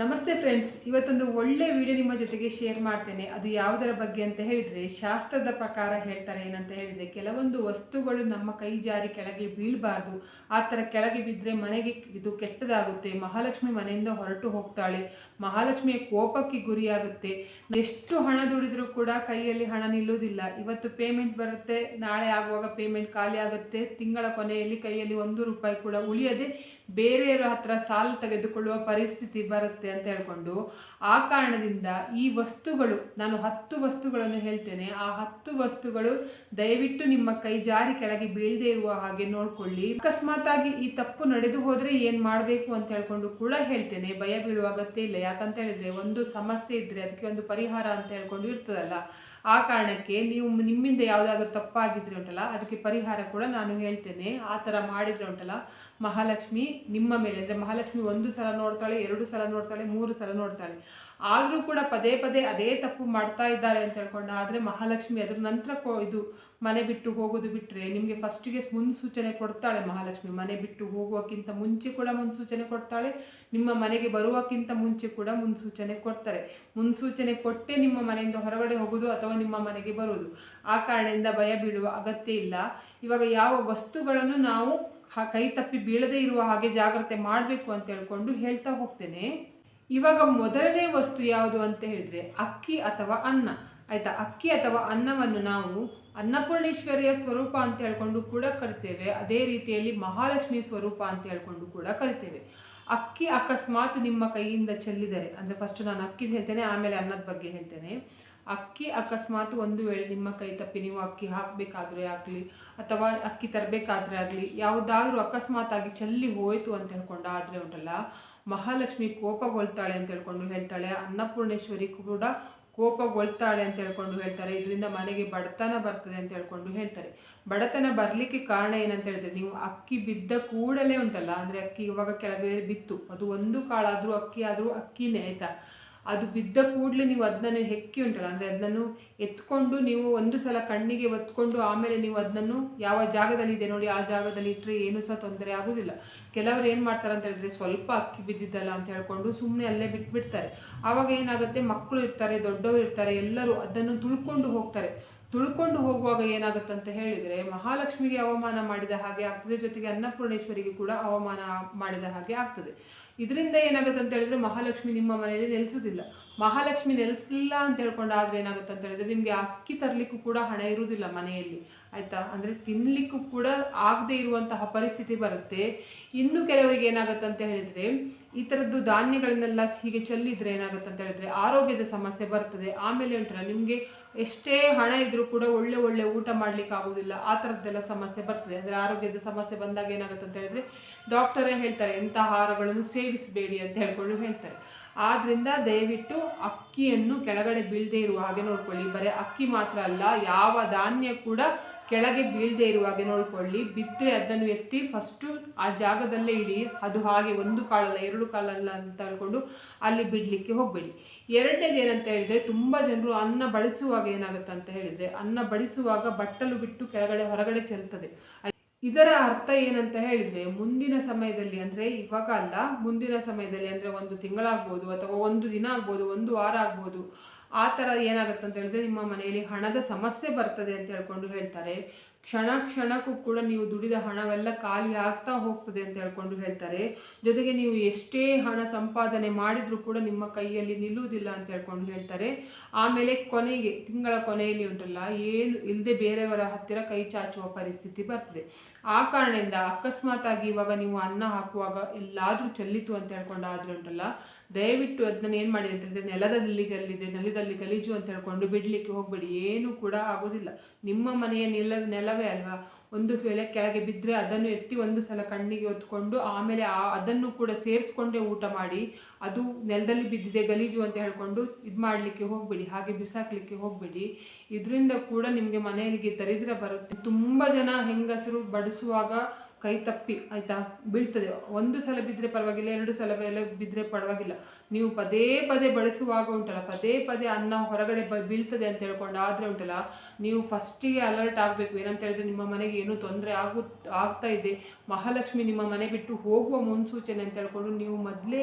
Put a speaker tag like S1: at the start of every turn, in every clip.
S1: ನಮಸ್ತೆ ಫ್ರೆಂಡ್ಸ್, ಇವತ್ತೊಂದು ಒಳ್ಳೆ ವಿಡಿಯೋ ನಿಮ್ಮ ಜೊತೆಗೆ ಶೇರ್ ಮಾಡ್ತೇನೆ. ಅದು ಯಾವುದರ ಬಗ್ಗೆ ಅಂತ ಹೇಳಿದರೆ, ಶಾಸ್ತ್ರದ ಪ್ರಕಾರ ಹೇಳ್ತಾರೆ ಏನಂತ ಹೇಳಿದರೆ, ಕೆಲವೊಂದು ವಸ್ತುಗಳು ನಮ್ಮ ಕೈ ಜಾರಿ ಕೆಳಗೆ ಬೀಳಬಾರ್ದು. ಆ ಥರ ಕೆಳಗೆ ಬಿದ್ದರೆ ಮನೆಗೆ ಇದು ಕೆಟ್ಟದಾಗುತ್ತೆ. ಮಹಾಲಕ್ಷ್ಮಿ ಮನೆಯಿಂದ ಹೊರಟು ಹೋಗ್ತಾಳೆ. ಮಹಾಲಕ್ಷ್ಮಿಯ ಕೋಪಕ್ಕೆ ಗುರಿಯಾಗುತ್ತೆ. ಎಷ್ಟು ಹಣ ದುಡಿದ್ರೂ ಕೂಡ ಕೈಯಲ್ಲಿ ಹಣ ನಿಲ್ಲುವುದಿಲ್ಲ. ಇವತ್ತು ಪೇಮೆಂಟ್ ಬರುತ್ತೆ, ನಾಳೆ ಆಗುವಾಗ ಪೇಮೆಂಟ್ ಖಾಲಿ ಆಗುತ್ತೆ. ತಿಂಗಳ ಕೊನೆಯಲ್ಲಿ ಕೈಯಲ್ಲಿ ಒಂದು ರೂಪಾಯಿ ಕೂಡ ಉಳಿಯದೆ ಬೇರೆಯವರ ಹತ್ರ ಸಾಲ ತೆಗೆದುಕೊಳ್ಳುವ ಪರಿಸ್ಥಿತಿ ಬರುತ್ತೆ. ಅಂತ ಹೇಳ್ಕೊಂಡು ಆ ಕಾರಣದಿಂದ ಈ ವಸ್ತುಗಳು, ನಾನು ಹತ್ತು ವಸ್ತುಗಳನ್ನು ಹೇಳ್ತೇನೆ, ಆ ಹತ್ತು ವಸ್ತುಗಳು ದಯವಿಟ್ಟು ನಿಮ್ಮ ಕೈ ಜಾರಿ ಕೆಳಗೆ ಬೀಳದೆ ಇರುವ ಹಾಗೆ ನೋಡ್ಕೊಳ್ಳಿ. ಅಕಸ್ಮಾತ್ ಆಗಿ ಈ ತಪ್ಪು ನಡೆದು ಹೋದ್ರೆ ಏನ್ ಮಾಡಬೇಕು ಅಂತ ಹೇಳ್ಕೊಂಡು ಕೂಡ ಹೇಳ್ತೇನೆ. ಭಯ ಬೀಳುವ ಅಗತ್ಯ ಇಲ್ಲ. ಯಾಕಂತ ಹೇಳಿದ್ರೆ ಒಂದು ಸಮಸ್ಯೆ ಇದ್ರೆ, ಅದಕ್ಕೆ ಒಂದು ಪರಿಹಾರ ಅಂತ ಹೇಳ್ಕೊಂಡು ಇರ್ತದಲ್ಲ. ಆ ಕಾರಣಕ್ಕೆ ನೀವು ನಿಮ್ಮಿಂದ ಯಾವುದಾದ್ರೂ ತಪ್ಪಾಗಿದ್ರೆ ಉಂಟಲ್ಲ, ಅದಕ್ಕೆ ಪರಿಹಾರ ಕೂಡ ನಾನು ಹೇಳ್ತೇನೆ. ಆ ಥರ ಮಾಡಿದರೆ ಉಂಟಲ್ಲ, ಮಹಾಲಕ್ಷ್ಮಿ ನಿಮ್ಮ ಮೇಲೆ, ಅಂದರೆ ಮಹಾಲಕ್ಷ್ಮಿ ಒಂದು ಸಲ ನೋಡ್ತಾಳೆ, ಎರಡು ಸಲ ನೋಡ್ತಾಳೆ, ಮೂರು ಸಲ ನೋಡ್ತಾಳೆ. ಆದರೂ ಕೂಡ ಪದೇ ಪದೇ ಅದೇ ತಪ್ಪು ಮಾಡ್ತಾ ಇದ್ದಾರೆ ಅಂತ ಹೇಳ್ಕೊಂಡು, ಆದರೆ ಮಹಾಲಕ್ಷ್ಮಿ ಅದ್ರ ನಂತರ ಇದು ಮನೆ ಬಿಟ್ಟು ಹೋಗೋದು ಬಿಟ್ಟರೆ ನಿಮಗೆ ಫಸ್ಟಿಗೆ ಮುನ್ಸೂಚನೆ ಕೊಡ್ತಾಳೆ ಮಹಾಲಕ್ಷ್ಮಿ. ಮನೆ ಬಿಟ್ಟು ಹೋಗುವಕ್ಕಿಂತ ಮುಂಚೆ ಕೂಡ ಮುನ್ಸೂಚನೆ ಕೊಡ್ತಾಳೆ, ನಿಮ್ಮ ಮನೆಗೆ ಬರುವಕ್ಕಿಂತ ಮುಂಚೆ ಕೂಡ ಮುನ್ಸೂಚನೆ ಕೊಡ್ತಾರೆ. ಮುನ್ಸೂಚನೆ ಕೊಟ್ಟೇ ನಿಮ್ಮ ಮನೆಯಿಂದ ಹೊರಗಡೆ ಹೋಗೋದು ಅಥವಾ ನಿಮ್ಮ ಮನೆಗೆ ಬರುವುದು ಆ ಕಾರಣದಿಂದ ಭಯ ಬೀಳುವ ಅಗತ್ಯ ಇಲ್ಲ. ಇವಾಗ ಯಾವ ವಸ್ತುಗಳನ್ನು ನಾವು ಕೈ ತಪ್ಪಿ ಬೀಳದೇ ಇರುವ ಹಾಗೆ ಜಾಗ್ರತೆ ಮಾಡಬೇಕು ಅಂತ ಹೇಳ್ಕೊಂಡು ಹೇಳ್ತಾ ಹೋಗ್ತೇನೆ. ಇವಾಗ ಮೊದಲನೇ ವಸ್ತು ಯಾವುದು ಅಂತ ಹೇಳಿದ್ರೆ ಅಕ್ಕಿ ಅಥವಾ ಅನ್ನ. ಆಯಿತಾ? ಅಕ್ಕಿ ಅಥವಾ ಅನ್ನವನ್ನು ನಾವು ಅನ್ನಪೂರ್ಣೇಶ್ವರಿಯ ಸ್ವರೂಪ ಅಂತ ಹೇಳ್ಕೊಂಡು ಕೂಡ ಕರಿತೇವೆ. ಅದೇ ರೀತಿಯಲ್ಲಿ ಮಹಾಲಕ್ಷ್ಮಿ ಸ್ವರೂಪ ಅಂತ ಹೇಳ್ಕೊಂಡು ಕೂಡ ಕರಿತೇವೆ. ಅಕ್ಕಿ ಅಕಸ್ಮಾತ್ ನಿಮ್ಮ ಕೈಯಿಂದ ಚೆಲ್ಲಿದರೆ, ಅಂದರೆ ಫಸ್ಟ್ ನಾನು ಅಕ್ಕಿದು ಹೇಳ್ತೇನೆ, ಆಮೇಲೆ ಅನ್ನದ ಬಗ್ಗೆ ಹೇಳ್ತೇನೆ. ಅಕ್ಕಿ ಅಕಸ್ಮಾತ್ ಒಂದು ವೇಳೆ ನಿಮ್ಮ ಕೈ ತಪ್ಪಿ ನೀವು ಅಕ್ಕಿ ಹಾಕಬೇಕಾದ್ರೆ ಆಗಲಿ, ಅಥವಾ ಅಕ್ಕಿ ತರಬೇಕಾದ್ರೆ ಆಗಲಿ, ಯಾವುದಾದ್ರೂ ಅಕಸ್ಮಾತ್ ಆಗಿ ಚೆಲ್ಲಿ ಹೋಯಿತು ಅಂತ ಹೇಳ್ಕೊಂಡು ಆದರೆ ಉಂಟಲ್ಲ ಮಹಾಲಕ್ಷ್ಮಿ ಕೋಪಗೊಳ್ತಾಳೆ ಅಂತ ಹೇಳ್ಕೊಂಡು ಹೇಳ್ತಾಳೆ. ಅನ್ನಪೂರ್ಣೇಶ್ವರಿ ಕೂಡ ಕೋಪಗೊಳ್ತಾಳೆ ಅಂತ ಹೇಳ್ಕೊಂಡು ಹೇಳ್ತಾರೆ. ಇದರಿಂದ ಮನೆಗೆ ಬಡತನ ಬರ್ತದೆ ಅಂತ ಹೇಳ್ಕೊಂಡು ಹೇಳ್ತಾರೆ. ಬಡತನ ಬರಲಿಕ್ಕೆ ಕಾರಣ ಏನಂತ ಹೇಳಿದ್ರೆ, ನೀವು ಅಕ್ಕಿ ಬಿದ್ದ ಕೂಡಲೇ ಉಂಟಲ್ಲ, ಅಂದರೆ ಅಕ್ಕಿ ಇವಾಗ ಕೆಳಗೆ ಬಿತ್ತು. ಅದು ಒಂದು ಕಾಳಾದರೂ ಅಕ್ಕಿ ಆದರೂ ಅಕ್ಕಿನೇ, ಆಯಿತಾ? ಅದು ಬಿದ್ದ ಕೂಡಲೇ ನೀವು ಅದನ್ನು ಹೆಕ್ಕಿ ಉಂಟಲ್ಲ, ಅಂದರೆ ಅದನ್ನು ಎತ್ಕೊಂಡು ನೀವು ಒಂದು ಸಲ ಕಣ್ಣಿಗೆ ಒತ್ಕೊಂಡು ಆಮೇಲೆ ನೀವು ಅದನ್ನು ಯಾವ ಜಾಗದಲ್ಲಿ ಇದೆ ನೋಡಿ, ಆ ಜಾಗದಲ್ಲಿ ಇಟ್ಟರೆ ಏನೂ ಸಹ ತೊಂದರೆ ಆಗೋದಿಲ್ಲ. ಕೆಲವರು ಏನು ಮಾಡ್ತಾರೆ ಅಂತ ಹೇಳಿದ್ರೆ ಸ್ವಲ್ಪ ಅಕ್ಕಿ ಬಿದ್ದಿದ್ದಲ್ಲ ಅಂತ ಹೇಳ್ಕೊಂಡು ಸುಮ್ಮನೆ ಅಲ್ಲೇ ಬಿಟ್ಬಿಡ್ತಾರೆ. ಆವಾಗ ಏನಾಗುತ್ತೆ, ಮಕ್ಕಳು ಇರ್ತಾರೆ, ದೊಡ್ಡವರು ಇರ್ತಾರೆ, ಎಲ್ಲರೂ ಅದನ್ನು ತುಳ್ಕೊಂಡು ಹೋಗ್ತಾರೆ. ತುಳ್ಕೊಂಡು ಹೋಗುವಾಗ ಏನಾಗುತ್ತೆ ಅಂತ ಹೇಳಿದರೆ, ಮಹಾಲಕ್ಷ್ಮಿಗೆ ಅವಮಾನ ಮಾಡಿದ ಹಾಗೆ ಆಗ್ತದೆ, ಜೊತೆಗೆ ಅನ್ನಪೂರ್ಣೇಶ್ವರಿಗೆ ಕೂಡ ಅವಮಾನ ಮಾಡಿದ ಹಾಗೆ ಆಗ್ತದೆ. ಇದರಿಂದ ಏನಾಗುತ್ತೆ ಅಂತ ಹೇಳಿದ್ರೆ, ಮಹಾಲಕ್ಷ್ಮಿ ನಿಮ್ಮ ಮನೆಯಲ್ಲಿ ನೆಲೆಸೋದಿಲ್ಲ. ಮಹಾಲಕ್ಷ್ಮಿ ನೆಲೆಸಲಿಲ್ಲ ಅಂತ ಹೇಳ್ಕೊಂಡು ಆದರೆ ಏನಾಗುತ್ತೆ ಅಂತ ಹೇಳಿದ್ರೆ, ನಿಮಗೆ ಅಕ್ಕಿ ತರಲಿಕ್ಕೂ ಕೂಡ ಹಣ ಇರುವುದಿಲ್ಲ ಮನೆಯಲ್ಲಿ, ಆಯಿತಾ? ಅಂದರೆ ತಿನ್ನಲಿಕ್ಕೂ ಕೂಡ ಆಗದೆ ಇರುವಂತಹ ಪರಿಸ್ಥಿತಿ ಬರುತ್ತೆ. ಇನ್ನು ಕೆಲವರಿಗೆ ಏನಾಗುತ್ತೆ ಅಂತ ಹೇಳಿದರೆ ಈ ಥರದ್ದು ಧಾನ್ಯಗಳನ್ನೆಲ್ಲ ಹೀಗೆ ಚೆಲ್ಲಿದ್ರೆ ಏನಾಗುತ್ತೆ ಅಂತ ಹೇಳಿದ್ರೆ ಆರೋಗ್ಯದ ಸಮಸ್ಯೆ ಬರ್ತದೆ. ಆಮೇಲೆ ಉಂಟಲ್ಲ, ನಿಮಗೆ ಎಷ್ಟೇ ಹಣ ಇದ್ದರೂ ಕೂಡ ಒಳ್ಳೆ ಒಳ್ಳೆ ಊಟ ಮಾಡ್ಲಿಕ್ಕೆ ಆಗೋದಿಲ್ಲ. ಆ ಥರದ್ದೆಲ್ಲ ಸಮಸ್ಯೆ ಬರ್ತದೆ. ಅಂದರೆ ಆರೋಗ್ಯದ ಸಮಸ್ಯೆ ಬಂದಾಗ ಏನಾಗುತ್ತೆ ಅಂತ ಹೇಳಿದ್ರೆ ಡಾಕ್ಟರೇ ಹೇಳ್ತಾರೆ ಎಂಥ ಆಹಾರಗಳನ್ನು ಸೇವಿಸಬೇಡಿ ಅಂತ ಹೇಳ್ಕೊಂಡು ಹೇಳ್ತಾರೆ. ಆದ್ದರಿಂದ ದಯವಿಟ್ಟು ಅಕ್ಕಿಯನ್ನು ಕೆಳಗಡೆ ಬೀಳದೇ ಇರುವ ಹಾಗೆ ನೋಡ್ಕೊಳ್ಳಿ. ಬರೀ ಅಕ್ಕಿ ಮಾತ್ರ ಅಲ್ಲ, ಯಾವ ಧಾನ್ಯ ಕೂಡ ಕೆಳಗೆ ಬೀಳದೆ ಇರುವ ಹಾಗೆ ನೋಡ್ಕೊಳ್ಳಿ. ಬಿದ್ದರೆ ಅದನ್ನು ಎತ್ತಿ ಫಸ್ಟು ಆ ಜಾಗದಲ್ಲೇ ಇಡಿ. ಅದು ಹಾಗೆ ಒಂದು ಕಾಲಲ್ಲ, ಎರಡು ಕಾಲಲ್ಲ ಅಂತ ಹೇಳ್ಕೊಂಡು ಅಲ್ಲಿ ಬಿಡಲಿಕ್ಕೆ ಹೋಗಬೇಡಿ. ಎರಡನೇದು ಏನಂತ ಹೇಳಿದರೆ, ತುಂಬ ಜನರು ಅನ್ನ ಬಳಸುವಾಗ ಏನಾಗುತ್ತೆ ಅಂತ ಹೇಳಿದರೆ, ಅನ್ನ ಬಳಸುವಾಗ ಬಟ್ಟಲು ಬಿಟ್ಟು ಕೆಳಗಡೆ, ಹೊರಗಡೆ ಚೆಲ್ತದೆ. ಇದರ ಅರ್ಥ ಏನಂತ ಹೇಳಿದರೆ, ಮುಂದಿನ ಸಮಯದಲ್ಲಿ ಅಂದರೆ ಇವಾಗ ಅಲ್ಲ ಮುಂದಿನ ಸಮಯದಲ್ಲಿ ಅಂದರೆ ಒಂದು ತಿಂಗಳಾಗ್ಬೋದು ಅಥವಾ ಒಂದು ದಿನ ಆಗ್ಬೋದು, ಒಂದು ವಾರ ಆಗ್ಬೋದು ಆ ಥರ ಏನಾಗುತ್ತೆ ಅಂತ ಹೇಳಿದ್ರೆ ನಿಮ್ಮ ಮನೆಯಲ್ಲಿ ಹಣದ ಸಮಸ್ಯೆ ಬರ್ತದೆ ಅಂತ ಹೇಳ್ಕೊಂಡು ಹೇಳ್ತಾರೆ. ಕ್ಷಣ ಕ್ಷಣಕ್ಕೂ ಕೂಡ ನೀವು ದುಡಿದ ಹಣವೆಲ್ಲ ಖಾಲಿ ಆಗ್ತಾ ಹೋಗ್ತದೆ ಅಂತ ಹೇಳ್ಕೊಂಡು ಹೇಳ್ತಾರೆ. ಜೊತೆಗೆ ನೀವು ಎಷ್ಟೇ ಹಣ ಸಂಪಾದನೆ ಮಾಡಿದರೂ ಕೂಡ ನಿಮ್ಮ ಕೈಯಲ್ಲಿ ನಿಲ್ಲುವುದಿಲ್ಲ ಅಂತ ಹೇಳ್ಕೊಂಡು ಹೇಳ್ತಾರೆ. ಆಮೇಲೆ ಕೊನೆಗೆ, ತಿಂಗಳ ಕೊನೆಯಲ್ಲಿ ಉಂಟಲ್ಲ, ಏನು ಇಲ್ಲದೆ ಬೇರೆಯವರ ಹತ್ತಿರ ಕೈ ಚಾಚುವ ಪರಿಸ್ಥಿತಿ ಬರ್ತದೆ. ಆ ಕಾರಣದಿಂದ ಅಕಸ್ಮಾತ್ ಆಗಿ ಇವಾಗ ನೀವು ಅನ್ನ ಹಾಕುವಾಗ ಎಲ್ಲಾದರೂ ಚೆಲ್ಲಿತು ಅಂತ ಹೇಳ್ಕೊಂಡು ಆದರೆ ಉಂಟಲ್ಲ ದಯವಿಟ್ಟು ಅದನ್ನ ಏನು ಮಾಡಿದೆ ಅಂತ ಹೇಳಿದ್ರೆ, ನೆಲದಲ್ಲಿ ಚೆಲ್ಲಿದೆ, ನೆಲದಲ್ಲಿ ಗಲೀಜು ಅಂತ ಹೇಳ್ಕೊಂಡು ಬಿಡಲಿಕ್ಕೆ ಹೋಗಬೇಡಿ. ಏನೂ ಕೂಡ ಆಗೋದಿಲ್ಲ. ನಿಮ್ಮ ಮನೆಯ ನೆಲ, ನೆಲವೇ ಅಲ್ವಾ? ಒಂದು ವೇಳೆ ಕೆಳಗೆ ಬಿದ್ದರೆ ಅದನ್ನು ಎತ್ತಿ ಒಂದು ಸಲ ಕಣ್ಣಿಗೆ ಹೊತ್ಕೊಂಡು ಆಮೇಲೆ ಆ ಅದನ್ನು ಕೂಡ ಸೇರಿಸ್ಕೊಂಡೇ ಊಟ ಮಾಡಿ, ಅದು ನೆಲದಲ್ಲಿ ಬಿದ್ದಿದೆ, ಗಲೀಜು ಅಂತ ಹೇಳ್ಕೊಂಡು ಇದು ಮಾಡಲಿಕ್ಕೆ ಹೋಗಬೇಡಿ, ಹಾಗೆ ಬಿಸಾಕಲಿಕ್ಕೆ ಹೋಗಬೇಡಿ. ಇದರಿಂದ ಕೂಡ ನಿಮಗೆ ಮನೆಯಲ್ಲಿ ದರಿದ್ರ ಬರುತ್ತೆ. ತುಂಬ ಜನ ಹೆಂಗಸರು ಬಡಿಸುವಾಗ ಕೈ ತಪ್ಪಿ ಆಯಿತಾ? ಬೀಳ್ತದೆ. ಒಂದು ಸಲ ಬಿದ್ದರೆ ಪರವಾಗಿಲ್ಲ, ಎರಡು ಸಲ ಮೇಲೆ ಬಿದ್ದರೆ ಪರವಾಗಿಲ್ಲ. ನೀವು ಪದೇ ಪದೇ ಬಳಸುವಾಗ ಉಂಟಲ್ಲ, ಪದೇ ಪದೇ ಅನ್ನ ಹೊರಗಡೆ ಬ, ಬೀಳ್ತದೆ ಅಂತ ಹೇಳ್ಕೊಂಡು ಆದರೆ ಉಂಟಲ್ಲ, ನೀವು ಫಸ್ಟಿಗೆ ಅಲರ್ಟ್ ಆಗಬೇಕು. ಏನಂತ ಹೇಳಿದ್ರೆ ನಿಮ್ಮ ಮನೆಗೆ ಏನೂ ತೊಂದರೆ ಆಗು, ಆಗ್ತಾ ಇದೆ. ಮಹಾಲಕ್ಷ್ಮಿ ನಿಮ್ಮ ಮನೆ ಬಿಟ್ಟು ಹೋಗುವ ಮುನ್ಸೂಚನೆ ಅಂತ ಹೇಳ್ಕೊಂಡು ನೀವು ಮೊದಲೇ